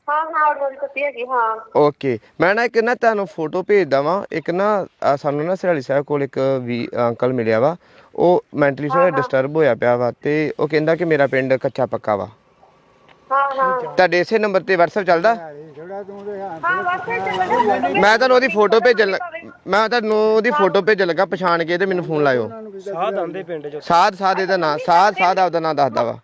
ਹਾਂ ਹਾਂ ਔਰ ਕੁੱਤੀ ਹੈਗੀ ਹਾਂ। ਓਕੇ। ਮੈਂ ਨਾ ਇੱਕ ਨਾ ਤੁਹਾਨੂੰ ਫੋਟੋ ਭੇਜਦਾ ਵਾਂ ਇੱਕ ਨਾ ਅ, ਸਾਨੂੰ ਨਾ ਸਰਾਲੀ ਸਾਹਿਬ ਕੋਲ ਇੱਕ ਵੀ ਅੰਕਲ ਮਿਲਿਆ ਵਾ। ਉਹ ਮੈਂਟਲੀ ਥੋੜਾ ਡਿਸਟਰਬ ਹੋਇਆ ਪਿਆ ਵਾ ਤੇ ਉਹ ਕਹਿੰਦਾ ਕਿ ਮੇਰਾ ਪਿੰਡ ਕੱਚਾ ਪੱਕਾ ਵਾ। ਹਾਂ ਹਾਂ। ਤੁਹਾਡੇ ਇਸੇ ਨੰਬਰ ਤੇ WhatsApp ਚੱਲਦਾ? ਹਾਂ ਬਸ ਇਹ ਚੱਲਣਾ ਮੈਂ ਤੁਹਾਨੂੰ ਉਹਦੀ ਫੋਟੋ ਭੇਜਣ ਲ- ਮੈਂ ਤੁਹਾਨੂੰ ਉਹਦੀ ਫੋਟੋ ਭੇਜਣ ਲੱਗਾ ਪਛਾਣ ਕੇ ਤੇ ਮੈਨੂੰ ਫੋਨ ਲਾਇਓ। ਸਾਧ ਆਂਦੇ ਪਿੰਡ ਚ। ਸਾਧ ਸਾਧ ਇਹਦਾ ਨਾਂ ਸਾਧ ਸਾਧ ਆਪਦਾ ਨਾਂ ਦੱਸਦਾ ਵਾ।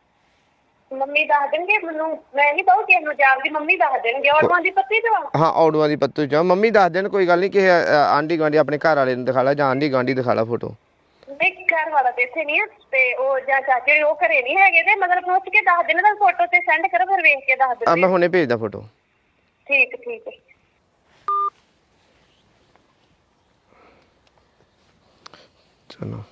ਮੰਮੀ ਦੱਸ ਦੇਣਗੇ ਮੈਨੂੰ ਮੈਂ ਨਹੀਂ ਬਹੁਤ ਕਿਸੇ ਨੂੰ ਜਾਣਦੀ ਮੰਮੀ ਦੱਸ ਦੇਣਗੇ ਔਰਵਾਂ ਦੀ ਪੱਤੀ ਤੇ ਹਾਂ ਔੜੂਆਂ ਦੀ ਪੱਤੂ ਚ। ਮੰਮੀ ਦੱਸ ਦੇਣ ਕੋਈ ਗੱਲ ਨਹੀਂ ਕਿ ਆਂਢੀ ਗਾਂਢੀ ਆਪਣੇ ਘਰ ਵਾਲੇ ਨੂੰ ਦਿਖਾ ਲਾ ਜਾਂ ਆਂਢੀ ਗਾਂਢੀ ਦਿਖਾ ਲਾ ਫੋਟੋ। ਨਹੀਂ ਘਰ ਵਾਲਾ ਤੇ ਇੱਥੇ ਨਹੀਂ ਹੈ ਤੇ ਉਹ ਜਾਂ ਚਾਚੇ ਉਹ ਘਰੇ ਨਹੀਂ ਹੈਗੇ ਤੇ ਮਗਰ ਪੁੱਛ ਕੇ ਦੱਸ ਦੇਣਾ ਤਾਂ ਫੋਟੋ ਤੇ ਸੈਂਡ ਕਰੋ ਫਿਰ ਵੇਖ ਕੇ ਦੱਸ ਆ ਦਿੰਦੇ ਮੈਂ ਹੁਣੇ ਭੇਜਦਾ ਫੋਟੋ। ਠੀਕ ਠੀਕ ਹੈ। ਚਲੋ।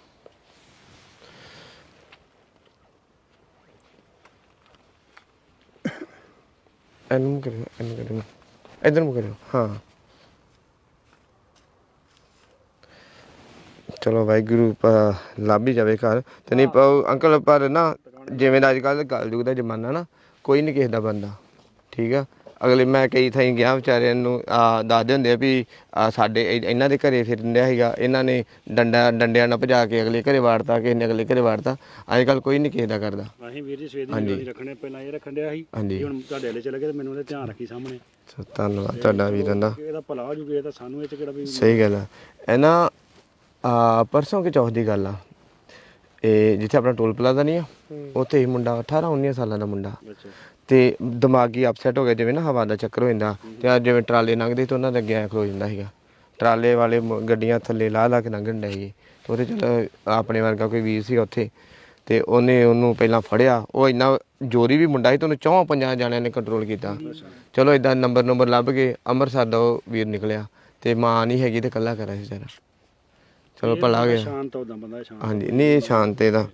ਕਰਿਓ ਕਰਿਓ। ਇਧਰ ਨੂੰ ਕਰਿਓ ਹਾਂ। ਚਲੋ ਵਾਹਿਗੁਰੂ ਲੱਭ ਹੀ ਜਾਵੇ ਘਰ। ਤੇ ਨਹੀਂ ਪਾਉ ਅੰਕਲ ਪਰ ਨਾ ਜਿਵੇਂ ਦਾ ਅੱਜ ਕੱਲ ਕਲਯੁਗ ਦਾ ਜ਼ਮਾਨਾ ਨਾ ਕੋਈ ਨਹੀਂ ਕਿਸੇ ਦਾ ਬੰਦਾ ਠੀਕ ਆ? ਅਗਲੇ ਮੈਂ ਕਈ ਥਾਈਂ ਗਿਆ ਵਿਚਾਰਿਆਂ ਨੂੰ ਆ ਦੱਸਦੇ ਹੁੰਦੇ ਆ ਵੀ ਆ ਸਾਡੇ ਇ- ਇਹਨਾਂ ਦੇ ਘਰੇ ਫਿਰਨ ਡਿਆ ਸੀਗਾ ਇਹਨਾਂ ਨੇ ਡੰਡਾ ਡੰਡਿਆਂ ਨਾਲ ਭਜਾ ਕੇ ਅਗਲੇ ਘਰੇ ਵਾੜਤਾ ਕਿਸੇ ਨੇ ਅਗਲੇ ਘਰੇ ਵਾੜਤਾ। ਅੱਜ ਕੱਲ ਕੋਈ ਨਹੀਂ ਕਿਸੇ ਦਾ ਕਰਦਾ। ਅਸੀਂ ਵੀਰ ਜੀ ਸਵੇਰ ਦੀ ਨਿਗਰਾਨੀ ਰੱਖਣੇ ਪਹਿਲਾਂ ਇਹ ਰੱਖਣ ਡਿਆ ਸੀ ਹਾਂਜੀ। ਵੀ ਹੁਣ ਤੁਹਾਡੇ ਵਾਲੇ ਚਲੇ ਗਏ ਤੇ ਮੈਨੂੰ ਉਹਦਾ ਧਿਆਨ ਰੱਖੀ ਸਾਹਮਣੇ। ਸੋ ਧੰਨਵਾਦ ਤੁਹਾਡਾ ਵੀਰਾਂ ਦਾ। ਕਿ ਇਹਦਾ ਭਲਾ ਹੋ ਜੂਗਾ ਇਹ ਤਾਂ ਸਾਨੂੰ ਇਹ ਚ ਕਿਹੜਾ ਵੀ ਸਹੀ ਗੱਲ ਆ। ਇਹ ਨਾ ਆ ਪਰਸੋਂ ਕਿ ਚੌਥ ਦੀ ਗੱਲ ਆ? ਇਹ ਜਿੱਥੇ ਆਪਣਾ ਟੋਲ ਪਲਾਜ਼ਾ ਨਹੀਂ ਆ ਉੱਥੇ ਹੀ ਮੁੰਡਾ 18 19 ਸਾਲਾਂ ਦਾ ਮੁੰਡਾ। ਅੱਛਾ। ਤੇ ਦਿਮਾਗੀ ਅਪਸੈਟ ਹੋ ਗਿਆ ਜਿਵੇਂ ਨਾ ਹਵਾ ਦਾ ਚੱਕਰ ਹੋ ਜਾਂਦਾ ਤੇ ਆ ਜਿਵੇਂ ਟਰਾਲੇ ਲੰਘਦੇ ਤੇ ਉਹਨਾਂ ਦੇ ਅੱਗੇ ਐ ਖਲੋ ਜਾਂਦਾ ਸੀਗਾ। ਟਰਾਲੇ ਵਾਲੇ ਮ- ਗੱਡੀਆਂ ਥੱਲੇ ਲਾ ਲਾ ਕੇ ਲੰਘਣ ਡਏ ਸੀ ਤੇ ਉਹਦੇ ਚਲ ਆਪਣੇ ਵਰਗਾ ਕੋਈ ਵੀਰ ਸੀ ਉੱਥੇ ਤੇ ਉਹਨੇ ਉਹਨੂੰ ਪਹਿਲਾਂ ਫੜਿਆ। ਉਹ ਇੰਨਾ ਜੋਰੀ ਵੀ ਮੁੰਡਾ ਸੀ ਤੇ ਉਹਨੂੰ ਚੌਂ ਪੰਜਾਂ ਜਾਣਿਆਂ ਨੇ ਕੰਟਰੋਲ ਕੀਤਾ। ਚਲੋ ਇਦਾਂ ਨੰਬਰ ਨੰਬਰ ਲੱਭ ਕੇ ਅੰਮ੍ਰਿਤਸਰ ਦਾ ਉਹ ਵੀਰ ਨਿਕਲਿਆ ਤੇ ਮਾਂ ਨਹੀਂ ਹੈਗੀ ਤੇ ਇਕੱਲਾ ਕਰਿਆ ਸੀ ਵਿਚਾਰਾ ਚਲੋ ਭਲਾ ਗਿਆ। ਸ਼ਾਂਤ ਉਦਾਂ ਬੰਦਾ ਸ਼ਾਂਤ ਹਾਂਜੀ ਨਹੀਂ ਇਹ ਸ਼ਾਂਤ ਇਹਦਾ।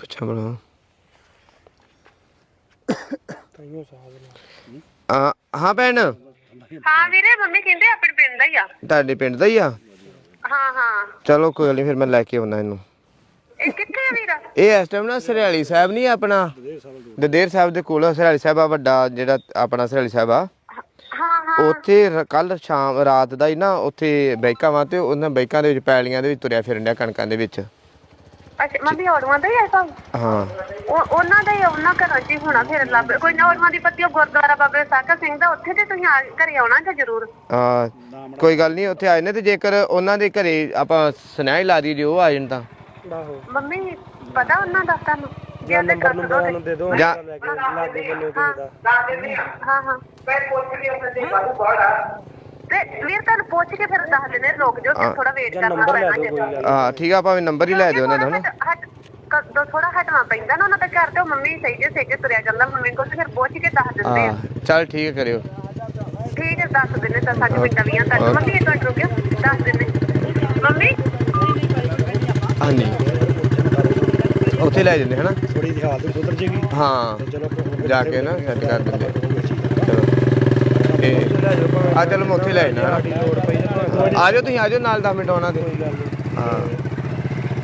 ਪੁੱਛਾ ਬਣਾ ਆ ਹਾਂ ਭੈਣ। ਹਾਂ ਵੀਰੇ ਮੰਮੀ ਕਹਿੰਦੇ ਆਪਣੇ ਪਿੰਡ ਦਾ ਹੀ ਆ। ਤੁਹਾਡੇ ਪਿੰਡ ਦਾ ਹੀ ਆ? ਹਾਂ ਹਾਂ। ਚਲੋ ਕੋਈ ਗੱਲ ਨਹੀਂ ਫਿਰ ਮੈਂ ਲੈ ਕੇ ਆਉਣਾ ਇਹਨੂੰ। ਇਹ ਕਿੱਥੇ ਆ ਵੀਰਾ? ਇਹ ਇਸ ਟਾਈਮ ਨਾ ਸਰਿਆਲੀ ਸਾਹਿਬ ਨਹੀਂ ਆਪਣਾ? ਦਦੇਰ ਸਾਹਿਬ ਦੇ ਕੋਲ ਸਰਿਆਲੀ ਸਾਹਿਬ ਆ ਵੱਡਾ ਜਿਹੜਾ ਆਪਣਾ ਸਰਿਆਲੀ ਸਾਹਿਬ ਆ। ਉੱਥੇ ਕੱਲ ਸ਼ਾਮ ਰਾਤ ਦਾ ਹੀ ਨਾ ਉੱਥੇ ਬੈਕਾਂ ਵਾਂ ਤੇ ਉਹਨਾਂ ਬੈਕਾਂ ਦੇ ਵਿੱਚ ਪੈਲੀਆਂ ਦੇ ਵਿੱਚ ਤੁਰਿਆ ਫਿਰਨ ਡਿਆ ਕਣਕਾਂ ਦੇ ਵਿੱਚ। ਅੱਛਾ ਮੰਮੀ ਔਰਵਾਂ ਦਾ ਹੀ ਆ ਸਭ। ਹਾਂ। ਉਹ ਉਹਨਾਂ ਦਾ ਹੀ ਆ, ਉਹਨਾਂ ਘਰਾਂ 'ਚ ਹੀ ਹੋਣਾ ਫਿਰ ਲੱਭ। ਕੋਈ ਨਾ ਔਰਵਾਂ ਦੀ ਪੱਤੀ ਉਹ ਗੁਰਦੁਆਰਾ ਬਾਬਾ ਸਾਕਾ ਸਿੰਘ ਦਾ ਉੱਥੇ ਤੇ ਤੁਸੀਂ ਆ ਘਰੇ ਆਉਣਾ ਜੇ ਜ਼ਰੂਰ? ਆ ਕੋਈ ਗੱਲ ਨਹੀਂ ਉੱਥੇ ਆਏ ਨੇ ਤੇ ਜੇਕਰ ਉਹਨਾਂ ਦੇ ਘਰੇ ਆਪਾਂ ਸੁਨੇਹਾ ਲਾ ਦੀ ਜੇ ਉਹ ਆ ਜਾਣ ਤਾਂ। ਮੰਮੀ ਪਤਾ ਉਹਨਾਂ ਦਾ ਤੁਹਾਨੂੰ? ਜੇ ਉਹਦੇ ਨੰਬਰ ਕਰ ਨੰਬਰ ਦੋ ਸਾਨੂੰ ਦੇ ਦਿਓ ਜਾਂ- ਲੈ ਕੇ ਲਾਗੇ ਬੰਨੇ ਕਿਸੇ ਦਾ। ਹਾਂ ਹਾਂ। ਤੁਹਾਨੂੰ ਪੁੱਛ ਕੇ ਫਿਰ ਦੱਸ ਦਿੰਦੇ ਰੁਕ ਜਾਓ ਫਿਰ ਥੋੜਾ ਵੇਟ ਕਰਨਾ ਨੰਬਰ ਲੈ ਪੈਣਾ ਦਿਓ ਜੇ ਕੋਈ ਗੱਲ ਹਾਂ ਠੀਕ ਆ ਭਾਵੇਂ ਨੰਬਰ ਹੀ ਲੈ ਦਿਓ ਉਹਨਾਂ ਦਾ ਹਨਾ ਕਦੋਂ ਥੋੜਾ ਹਟਣਾ ਪੈਂਦਾ ਨਾ ਉਹਨਾਂ ਦਾ ਘਰ ਤੇ ਉਹ ਮੰਮੀ ਸਹੀ ਜੇ ਸਹੀ ਜੇ ਤੁਰਿਆ ਜਾਂਦਾ ਮੰਮੀ ਕੋਲ ਤੇ ਫਿਰ ਪੁੱਛ ਕੇ ਦੱਸ ਦਿੰਦੇ ਆ। ਹਾਂ ਚੱਲ ਠੀਕ ਹੈ ਕਰਿਓ। ਠੀਕ ਹੈ ਦੱਸ ਦਿੰਦੇ ਤਾਂ ਸਾਡੇ ਪਿੰਡਾਂ ਵੀਆਂ ਤੱਕ ਮੰਮੀ ਇੱਕ ਮਿੰਟ ਰੁਕਿਓ ਦੱਸ ਦਿੰਦੇ ਮੰਮੀ? ਹਾਂਜੀ ਉੱਥੇ ਲੈ ਜਾਂਦੇ ਹਨਾ? ਥੋੜੀ ਜਿਹੀ ਹਾਲਤ ਸੁਧਰ ਜੇਗੀ। ਹਾਂ ਚਲੋ ਜਾ ਕੇ ਨਾ ਸੈੱਟ ਕਰ ਦਿੰਦੇ ਇਹ ਆ ਚਲੋ ਮੈਂ ਉੱਥੇ ਲੈ ਜਾਣਾ। ਆ ਜਾਓ ਤੁਸੀਂ ਆ ਜਾਓ ਨਾਲ 10 ਮਿੰਟ ਆਉਣਾ ਤੇ। ਹਾਂ।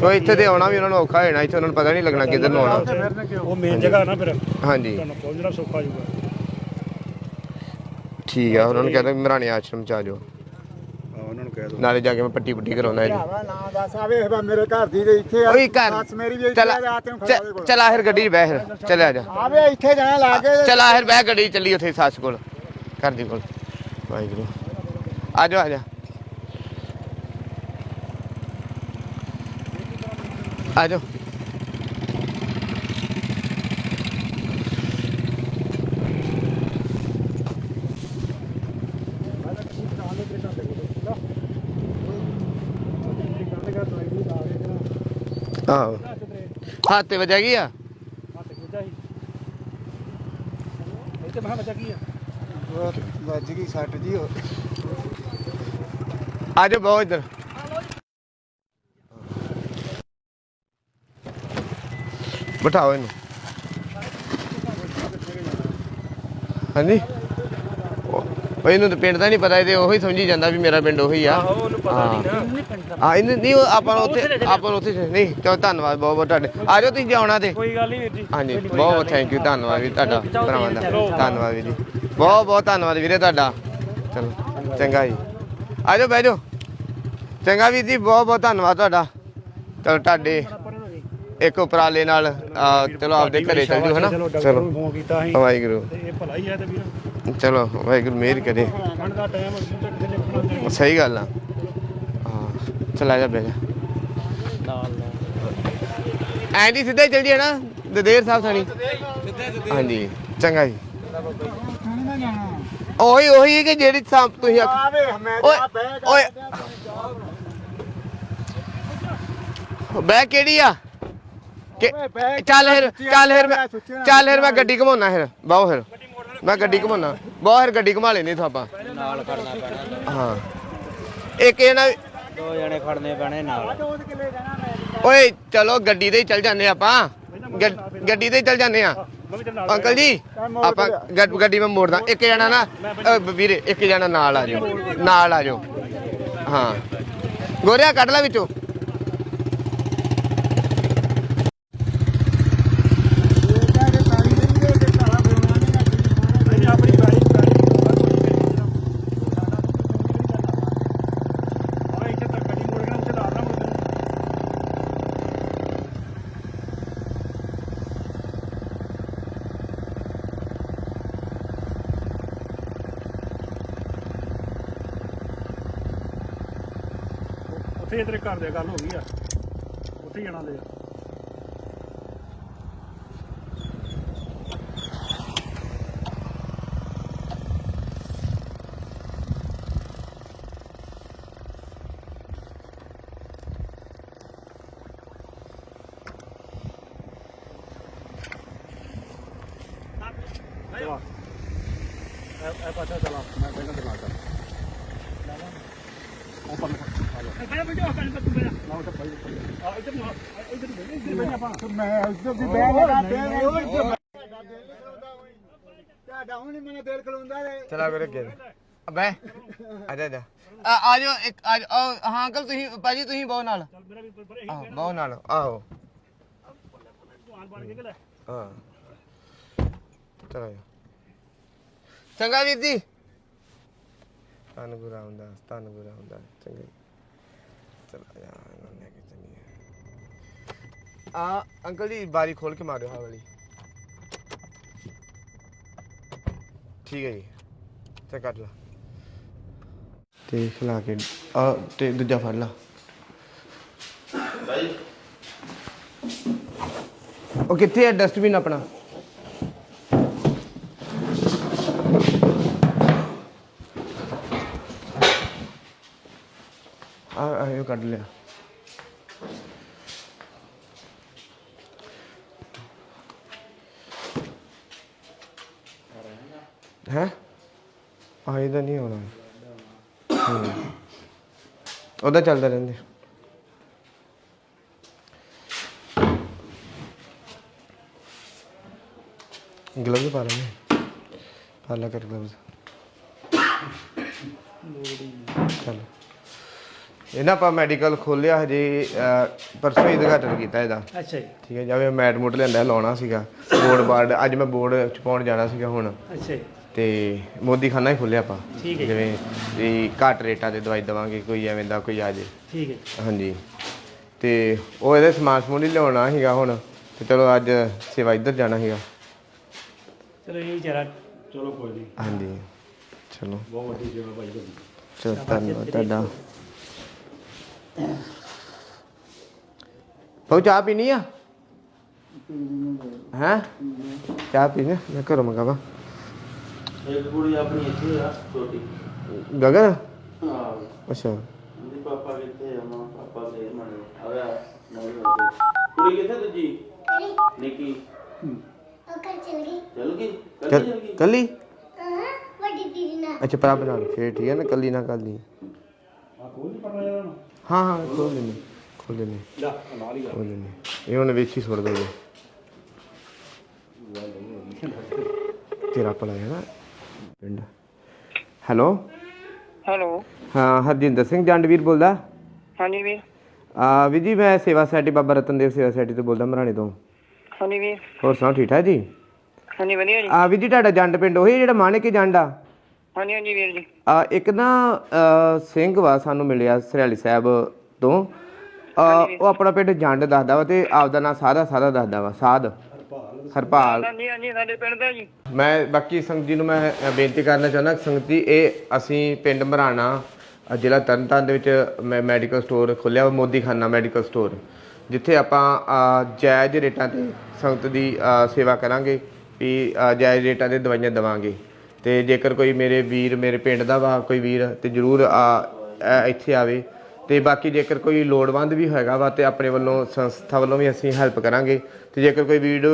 ਕੋਈ ਇੱਥੇ ਤੇ ਆਉਣਾ ਵੀ ਉਹਨਾਂ ਨੂੰ ਔਖਾ ਹੋ ਜਾਣਾ ਇੱਥੇ ਉਹਨਾਂ ਨੂੰ ਪਤਾ ਨਹੀਂ ਲੱਗਣਾ ਕਿੱਧਰ ਨੂੰ ਆਉਣਾ। ਉਹ ਮੇਨ ਜਗ੍ਹਾ ਨਾ ਫਿਰ। ਹਾਂਜੀ। ਤੁਹਾਨੂੰ ਪਹੁੰਚਣਾ ਸੌਖਾ ਜੂਗਾ। ਠੀਕ ਆ ਉਹਨਾਂ ਨੂੰ ਕਹਿੰਦਾ ਮਰਾਣੇ ਆਸ਼ਰਮ ਚ ਆ ਜਾਓ। ਹਾਂ ਉਹਨਾਂ ਨੂੰ ਕਹਿ ਦਿਓ ਨਾਲੇ ਜਾ ਕੇ ਮੈਂ ਪੱਟੀ ਪੁੱਟੀ ਕਰਾਉਣਾ ਜੀ ਨਾ ਦੱਸ ਆਵੇ ਮੇਰੇ ਘਰ ਦੀ ਤੇ ਇੱਥੇ ਆ। ਓਏ ਘਰ ਬਸ ਮੇਰੀ ਵੀ ਇੱਥੇ ਚਲ ਆ ਰਾਤ ਨੂੰ ਖੜਾ ਉਹਦੇ ਕੋਲ ਚਲ ਆਹਿਰ ਗੱਡੀ 'ਚ ਬਹਿ ਫਿਰ ਚੱਲ ਆ ਜਾ। ਆਵੇ ਇੱਥੇ ਜਾਣਾ ਲਾ ਕੇ। ਚਲ ਆਹਿਰ ਬਹਿ ਗੱਡੀ 'ਚ ਚੱਲੀ ਉੱਥੇ ਸੱਸ ਕੋਲ। ਘਰ ਦੀ ਕੋਲ। ਵਾਹਿਗੁਰੂ। ਆ ਜਾ ਆ ਜਾ ਆ ਜਾ ਆਹੋ। ਹੱਥ ਤੇ ਵਜਾ ਗਈ ਆ? ਇੱਥੇ ਮਹਾਂ ਬਚਾ ਕੀ ਆ? ਵੱਜ ਗਈ ਇਧਰ। ਬਿਠਾਓ ਇਹਨੂੰ। ਹਾਂਜੀ? ਉਹ ਇਹਨੂੰ ਤਾਂ ਪਿੰਡ ਦਾ ਨਹੀਂ ਪਤਾ ਇਹਦੇ ਉਹੀ ਸਮਝੀ ਜਾਂਦਾ ਵੀ ਮੇਰਾ ਪਿੰਡ ਉਹੀ ਆ। ਹਾਂ। ਇਹਨੂੰ ਨਹੀਂ ਉਹ ਆਪਾਂ ਉੱਥੇ ਆਪਾਂ ਉੱਥੇ ਨਹੀਂ ਚਲੋ ਧੰਨਵਾਦ ਬਹੁਤ ਬਹੁਤ ਤੁਹਾਡੇ। ਆਜੋ ਤੁਸੀਂ ਆਉਣਾ ਤੇ। ਕੋਈ ਗੱਲ ਨਹੀਂ ਵੀਰ ਜੀ। ਹਾਂਜੀ ਬਹੁਤ ਥੈਂਕ ਯੂ ਧੰਨਵਾਦ ਵੀ ਤੁਹਾਡਾ ਭਰਾਵਾਂ ਦਾ। ਧੰਨਵਾਦ ਵੀਰ ਜੀ। ਬਹੁਤ ਬਹੁਤ ਧੰਨਵਾਦ ਵੀਰੇ ਤੁਹਾਡਾ। ਚਲੋ, ਚੰਗਾ ਜੀ। ਆ ਜਾਓ, ਬਹਿ ਜਾਓ। ਚੰਗਾ ਵੀਰ ਜੀ, ਬਹੁਤ ਬਹੁਤ ਧੰਨਵਾਦ ਤੁਹਾਡਾ। ਚਲੋ, ਤੁਹਾਡੇ ਇੱਕ ਉਪਰਾਲੇ ਨਾਲ ਚਲੋ, ਆਪਦੇ ਘਰੇ ਚੱਲ ਜਾਓ, ਹਨਾ? ਚਲੋ, ਵਾਹਿਗੁਰੂ। ਇਹ ਭਲਾ ਹੀ ਹੈ ਤੇ ਵੀਰ ਚਲੋ, ਵਾਹਿਗੁਰੂ, ਮਿਹਰ ਕਰੇ। ਸਹੀ ਗੱਲ ਆ। ਹਾਂ, ਚਲਾ ਜਾ, ਬਹਿ ਜਾ। ਨਾਲ ਸਿੱਧਾ ਹੀ ਚੱਲ ਜੀ ਨਾ, ਦਦੇਰ ਸਾਹਿਬ ਥਾਣੀ ਹਾਂਜੀ, ਚੰਗਾ ਜੀ। ਉਹੀ ਉਹੀ ਹੈ ਕਿ ਜਿਹੜੀ ਸਾਂ ਤੁਸੀਂ ਆਖ- ਓਏ ਓਏ। ਬੈ ਕਿਹੜੀ ਆ? ਕਿ- ਚੱਲ ਫਿਰ ਚੱਲ ਫਿਰ ਮੈਂ ਚੱਲ ਫਿਰ ਮੈਂ ਗੱਡੀ ਘਮਾਉਣਾ ਫਿਰ। ਬਾਹੋ ਫਿਰ। ਮੈਂ ਗੱਡੀ ਘਮਾਉਣਾ। ਬਾਹੋ ਫਿਰ ਗੱਡੀ ਘਮਾ ਲੈਣੀ ਆਪਾਂ। ਨਾਲ ਖੜਨਾ ਪੈਣਾ ਹਾਂ। ਇੱਕ ਇਹ ਨਾ ਦੋ ਜਣੇ ਖੜਨੇ ਪੈਣੇ ਨਾਲ। ਓਏ ਚਲੋ ਗੱਡੀ ਤੇ ਹੀ ਚੱਲ ਜਾਂਦੇ ਆਪਾਂ। ਗੱਡ- ਗੱਡੀ ਤੇ ਹੀ ਚੱਲ ਜਾਂਦੇ ਆ। ਅੰਕਲ ਜੀ ਆਪਾਂ ਗੱਡ- ਗੱਡੀ ਮੈਂ ਮੋੜਦਾ। ਇੱਕ ਜਣਾ ਨਾ ਅ, ਵੀਰੇ ਇੱਕ ਜਣਾ ਨਾਲ ਆ ਜਾਓ। ਨਾਲ ਆ ਜਾਓ। ਹਾਂ। ਗੋਰਿਆ ਕੱਢ ਲੈ ਵਿੱਚੋਂ ਨਹੀਂ ਆਪਣੀ ਪੈਰੀ ਪੈਰੀ ਆ ਇੱਥੇ ਤੱਕ ਗੱਡੀ ਮੁੜ ਗਿਆ ਉੱਥੇ ਲਾ ਦਾਂ ਮੁੜ ਉੱਥੇ ਤੇਰੇ ਘਰ ਦੇ ਗੱਲ ਹੋ ਗਈ ਆ। ਉੱਥੇ ਹੀ ਜਾਣਾ ਦੇ ਆ ਚਲਾ ਇਹ ਇਹ ਪਾਸਾ ਚਲਾ ਮੈਂ ਪਹਿਲਾਂ ਦਿਖਾ ਦਾਂ ਉਹ ਪਰ ਆ ਜਾ ਪਹਿਲਾਂ ਵੀਡੀਓ ਕਰਨ ਤੂੰ ਪਹਿਲਾਂ ਨਾ ਉਹ ਤਾਂ ਭਾਈ ਆ ਇੱਧਰ ਨੂੰ ਆ, ਇੱਧਰ ਨੂੰ ਬਹਿ, ਇੱਧਰ ਬਹਿ ਆਪਾਂ ਮੈਂ ਇੱਧਰ ਦੀ ਬਹਿ ਗਿਆ ਚਲਾ ਵੀਰੇ ਅੱਗੇ। ਅਬੇ ਆ ਜਾ ਜਾ। ਆ ਆ ਜਾਓ ਇੱਕ ਆ ਜਾਓ। ਆਓ, ਹਾਂ ਅੰਕਲ ਤੁਸੀਂ ਭਾਜੀ ਤੁਸੀਂ ਬਹੁ ਨਾਲ। ਆਹ ਬਹੁ ਨਾਲ। ਆਹੋ। ਬਣ ਕੇ ਲੈ ਹਾਂ। ਚਲੋ ਜੀ। ਚੰਗਾ ਵੀਰ ਜੀ। ਧੰਨ ਗੁਰੂ ਰਾਮਦਾਸ ਧੰਨ ਗੁਰੂ ਰਾਮਦਾਸ ਚੰਗਾ ਜੀ। ਚਲਾ ਯਾਰ ਇਹਨਾਂ ਨੇ ਆ ਅੰਕਲ ਜੀ ਬਾਰੀ ਖੋਲ ਕੇ ਮਾਰਿਓ ਹਾਂ ਵਾਲੀ। ਠੀਕ ਹੈ ਜੀ। ਤੇ ਕੱਟ ਲਾ। ਤੇ ਖਿਲਾ ਕੇ ਆ ਤੇ ਦੂਜਾ ਫੜ ਲਾ। ਉਹ ਕਿੱਥੇ ਹੈ ਡਸਟਬਿਨ ਆਪਣਾ? ਆ ਆਇਓ ਕੱਢ ਲਿਆ। ਹੈ? ਆਏ ਤਾਂ ਨਹੀਂ ਆਉਣਾ ਹੂੰ। ਉਹਦਾ ਚੱਲਦਾ ਰਹਿੰਦੇ। ਗਲਵਜ਼ ਪਾ ਲੈਣੇ ਪਾ ਲਾ ਕਰ ਗਲਵਜ਼ ਚਲ। ਇਹ ਨਾ ਆਪਾਂ ਮੈਡੀਕਲ ਖੋਲਿਆ ਹਜੇ ਅਹ, ਪਰਸੋਂ ਹੀ ਉਦਘਾਟਨ ਕੀਤਾ ਇਹਦਾ। ਅੱਛਾ ਜੀ। ਠੀਕ ਹੈ ਜਾਵੇ ਮੈਟ ਮੂਟ ਲਿਆਂਦਾ ਲਾਉਣਾ ਸੀਗਾ। ਬੋਰਡ ਬਾਰਡ ਅੱਜ ਮੈਂ ਬੋਰਡ ਚਪਾਉਣ ਜਾਣਾ ਸੀਗਾ ਹੁਣ। ਅੱਛਾ ਜੀ। ਤੇ ਮੋਦੀ ਖਾਨਾ ਹੀ ਖੋਲਿਆ ਆਪਾਂ। ਠੀਕ ਹੈ। ਜਿਵੇਂ ਵੀ ਘੱਟ ਰੇਟਾਂ ਤੇ ਦਵਾਈ ਦਵਾਂਗੇ ਕੋਈ ਐਵੇਂ ਦਾ ਕੋਈ ਆ ਜੇ। ਠੀਕ ਹੈ ਹਾਂਜੀ। ਤੇ ਉਹ ਇਹਦੇ ਸਮਾਨ ਸਮੂਨ ਹੀ ਲਿਆਉਣਾ ਸੀਗਾ ਹੁਣ ਤੇ ਚਲੋ ਅੱਜ ਸੇਵਾ ਇੱਧਰ ਜਾਣਾ ਸੀਗਾ। ਚਲੋ ਇਹ ਵਿਚਾਰਾ ਚਲੋ ਕੋਈ ਨਹੀਂ ਹਾਂਜੀ। ਚਲੋ। ਬਹੁਤ ਵੱਡੀ ਸੇਵਾ ਭਾਈ ਤੁਹਾਡੀ। ਚਲੋ ਧੰਨਵਾਦ ਤੁਹਾਡਾ। ਬਹੁ ਚਾਹ ਪੀਣੀ ਆ। ਹੈ? ਚਾਹ ਪੀਣੀ ਆ? ਮੈਂ ਘਰੋਂ ਮੰਗਾਵਾ। ਗਗਨ? ਹਾਂ। ਅੱਛਾ। ਉਹਦੇ ਪਾਪਾ ਕਿੱਥੇ ਆ? ਮਾਂ ਪਾਪਾ ਦੇ ਮਣੇ ਆਇਆ ਨਹੀਂ ਕੁੜੀ ਕਿੱਥੇ ਦੂਜੀ? ਨਿੱਕੀ। ਉਹ ਕੱਲ ਚਲ ਗਈ। ਚਲ ਗਈ? ਕੱਲ ਚਲ ਗਈ? ਕੱਲੀ? ਹਾਂ ਵੱਡੀ ਦੀਦੀ ਨਾਲ। ਅੱਛਾ ਭਰਾ ਬਣਾ ਫੇਰ ਠੀਕ ਹੈ ਨਾ ਕੱਲੀ ਨਾ ਕੱਲੀ ਆ ਕੋਈ ਨਹੀਂ ਪੜਨਾ ਜਾਣਾ ਹਾਂ ਹਾਂ ਕੋਈ ਨਹੀਂ ਖੋਲ ਲੈਨੇ ਜਾ ਨਾਲ ਹੀ ਜਾ। ਖੋਲ ਲੈਨੇ ਇਹ ਉਹਨੇ ਵੇਖੀ ਸੁੱਟ ਦੋ ਤੇਰਾ ਪਲਾ ਨਾ। ਪਿੰਡ। ਹੈਲੋ? ਹੈਲੋ। ਹਾਂ ਹਰਜਿੰਦਰ ਸਿੰਘ ਜੰਡਵੀਰ ਬੋਲਦਾ? ਹਾਂਜੀ ਵੀਰ। ਆ ਵੀ ਜੀ ਮੈਂ ਸੇਵਾ ਸੋਸਾਇਟੀ ਬਾਬਾ ਰਤਨਦੇਵ ਸੇਵਾ ਸੋਸਾਇਟੀ ਤੋਂ ਬੋਲਦਾ ਮਰਾਣੇ ਤੋਂ। ਹਾਂਜੀ ਵੀਰ। ਹੋਰ ਸੁਣਾਓ ਠੀਕ ਠਾਕ ਜੀ? ਹਾਂਜੀ ਵਧੀਆ ਜੀ। ਆ ਵੀ ਜੀ ਤੁਹਾਡਾ ਜੰਡ ਪਿੰਡ ਉਹੀ ਜਿਹੜਾ ਮਾਣੇ ਕੇ ਜੰਡ ਆ? ਹਾਂਜੀ ਹਾਂਜੀ ਵੀਰ ਜੀ। ਆ ਇੱਕ ਨਾ ਅ, ਸਿੰਘ ਵਾ ਸਾਨੂੰ ਮਿਲਿਆ ਸਰਿਆਲੀ ਸਾਹਿਬ ਤੋਂ। ਉਹ ਆਪਣਾ ਪਿੰਡ ਜੰਡ ਦੱਸਦਾ ਵਾ ਤੇ ਆਪਦਾ ਨਾਂ ਸਾਦਾ ਸਾਦਾ ਦੱਸਦਾ ਵਾ ਸਾਧ। ਹਰਪਾਲ। ਹਾਂਜੀ ਹਾਂਜੀ ਸਾਡੇ ਪਿੰਡ ਦਾ ਜੀ। ਮੈਂ ਬਾਕੀ ਸੰਗਤ ਜੀ ਨੂੰ ਮੈਂ ਬੇਨਤੀ ਕਰਨਾ ਚਾਹੁੰਦਾ ਕਿ ਸੰਗਤ ਜੀ ਇਹ ਅਸੀਂ ਪਿੰਡ ਮਰਾਣਾ ਜ਼ਿਲ੍ਹਾ ਤਰਨਤਾਰਨ ਦੇ ਵਿੱਚ ਮੈਂ ਮੈਡੀਕਲ ਸਟੋਰ ਖੋਲਿਆ ਵਾ ਮੋਦੀ ਖਾਨਾ ਮੈਡੀਕਲ ਸਟੋਰ ਜਿੱਥੇ ਆਪਾਂ ਜਾਇਜ਼ ਰੇਟਾਂ ਤੇ ਸੰਗਤ ਦੀ ਸੇਵਾ ਕਰਾਂਗੇ ਵੀ ਜਾਇਜ਼ ਰੇਟਾਂ ਤੇ ਦਵਾਈਆਂ ਦਵਾਂਗੇ। ਤੇ ਜੇਕਰ ਕੋਈ ਮੇਰੇ ਵੀਰ ਮੇਰੇ ਪਿੰਡ ਦਾ ਵਾ ਕੋਈ ਵੀਰ ਤੇ ਜਰੂਰ ਇੱਥੇ ਆਵੇ ਤੇ ਬਾਕੀ ਜੇਕਰ ਕੋਈ ਲੋੜਵੰਦ ਵੀ ਹੋਏਗਾ ਵਾ ਤੇ ਆਪਣੇ ਵੱਲੋਂ ਸੰਸਥਾ ਵੱਲੋਂ ਵੀ ਅਸੀਂ ਹੈਲਪ ਕਰਾਂਗੇ। ਤੇ ਜੇਕਰ ਕੋਈ ਵੀਡੀਓ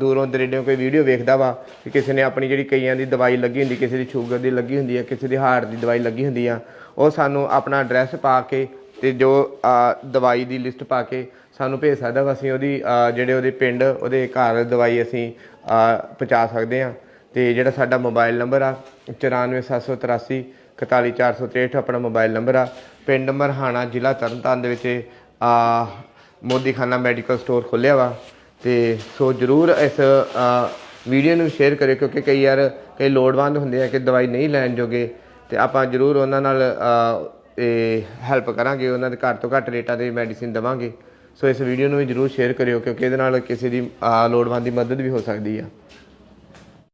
ਦੂਰੋਂ ਦਰੇਡਿਓਂ ਕੋਈ ਵੀਡੀਓ ਵੇਖਦਾ ਵਾ ਕਿ ਕਿਸੇ ਨੇ ਆਪਣੀ ਜਿਹੜੀ ਕਈਆਂ ਦੀ ਦਵਾਈ ਲੱਗੀ ਹੁੰਦੀ, ਕਿਸੇ ਦੀ ਸ਼ੂਗਰ ਦੀ ਲੱਗੀ ਹੁੰਦੀ ਆ, ਕਿਸੇ ਦੀ ਹਾਰਟ ਦੀ ਦਵਾਈ ਲੱਗੀ ਹੁੰਦੀ ਆ, ਉਹ ਸਾਨੂੰ ਆਪਣਾ ਐਡਰੈਸ ਪਾ ਕੇ ਤੇ ਜੋ ਦਵਾਈ ਦੀ ਲਿਸਟ ਪਾ ਕੇ ਸਾਨੂੰ ਭੇਜ ਸਕਦਾ ਵਾ। ਅਸੀਂ ਉਹਦੀ ਜਿਹੜੇ ਉਹਦੇ ਪਿੰਡ, ਉਹਦੇ ਘਰ ਦਵਾਈ ਅਸੀਂ ਪਹੁੰਚਾ ਸਕਦੇ ਆ। ਤੇ ਜਿਹੜਾ ਸਾਡਾ ਮੋਬਾਈਲ ਨੰਬਰ ਆ 94783 41463 ਆਪਣਾ ਮੋਬਾਈਲ ਨੰਬਰ ਆ। ਪਿੰਡ ਮਰਹਾਣਾ ਜ਼ਿਲ੍ਹਾ ਤਰਨਤਾਰਨ ਦੇ ਵਿੱਚ, ਆ ਮੋਦੀ ਮੈਡੀਕਲ ਸਟੋਰ ਖੋਲਿਆ ਵਾ। ਤੇ ਸੋ ਜਰੂਰ ਇਸ ਵੀਡੀਓ ਨੂੰ ਸ਼ੇਅਰ ਕਰਿਓ, ਕਿਉਂਕਿ ਕਈ ਯਾਰ, ਕਈ ਲੋੜਵੰਦ ਹੁੰਦੇ ਆ ਕਿ ਦਵਾਈ ਨਹੀਂ ਲੈਣ ਜੋਗੇ। ਤੇ ਆਪਾਂ ਜਰੂਰ ਉਹਨਾਂ ਨਾਲ ਇਹ ਹੈਲਪ ਕਰਾਂਗੇ, ਉਹਨਾਂ ਦੇ ਘੱਟ ਤੋਂ ਘੱਟ ਰੇਟਾਂ ਤੇ ਮੈਡੀਸਿਨ ਦਵਾਂਗੇ। ਸੋ ਇਸ ਵੀਡੀਓ ਨੂੰ ਵੀ ਜਰੂਰ ਸ਼ੇਅਰ ਕਰਿਓ, ਕਿਉਂਕਿ ਇਹਦੇ ਨਾਲ ਕਿਸੇ ਦੀ ਲੋੜਵੰਦ ਦੀ ਮਦਦ ਵੀ ਹੋ ਸਕਦੀ ਆ।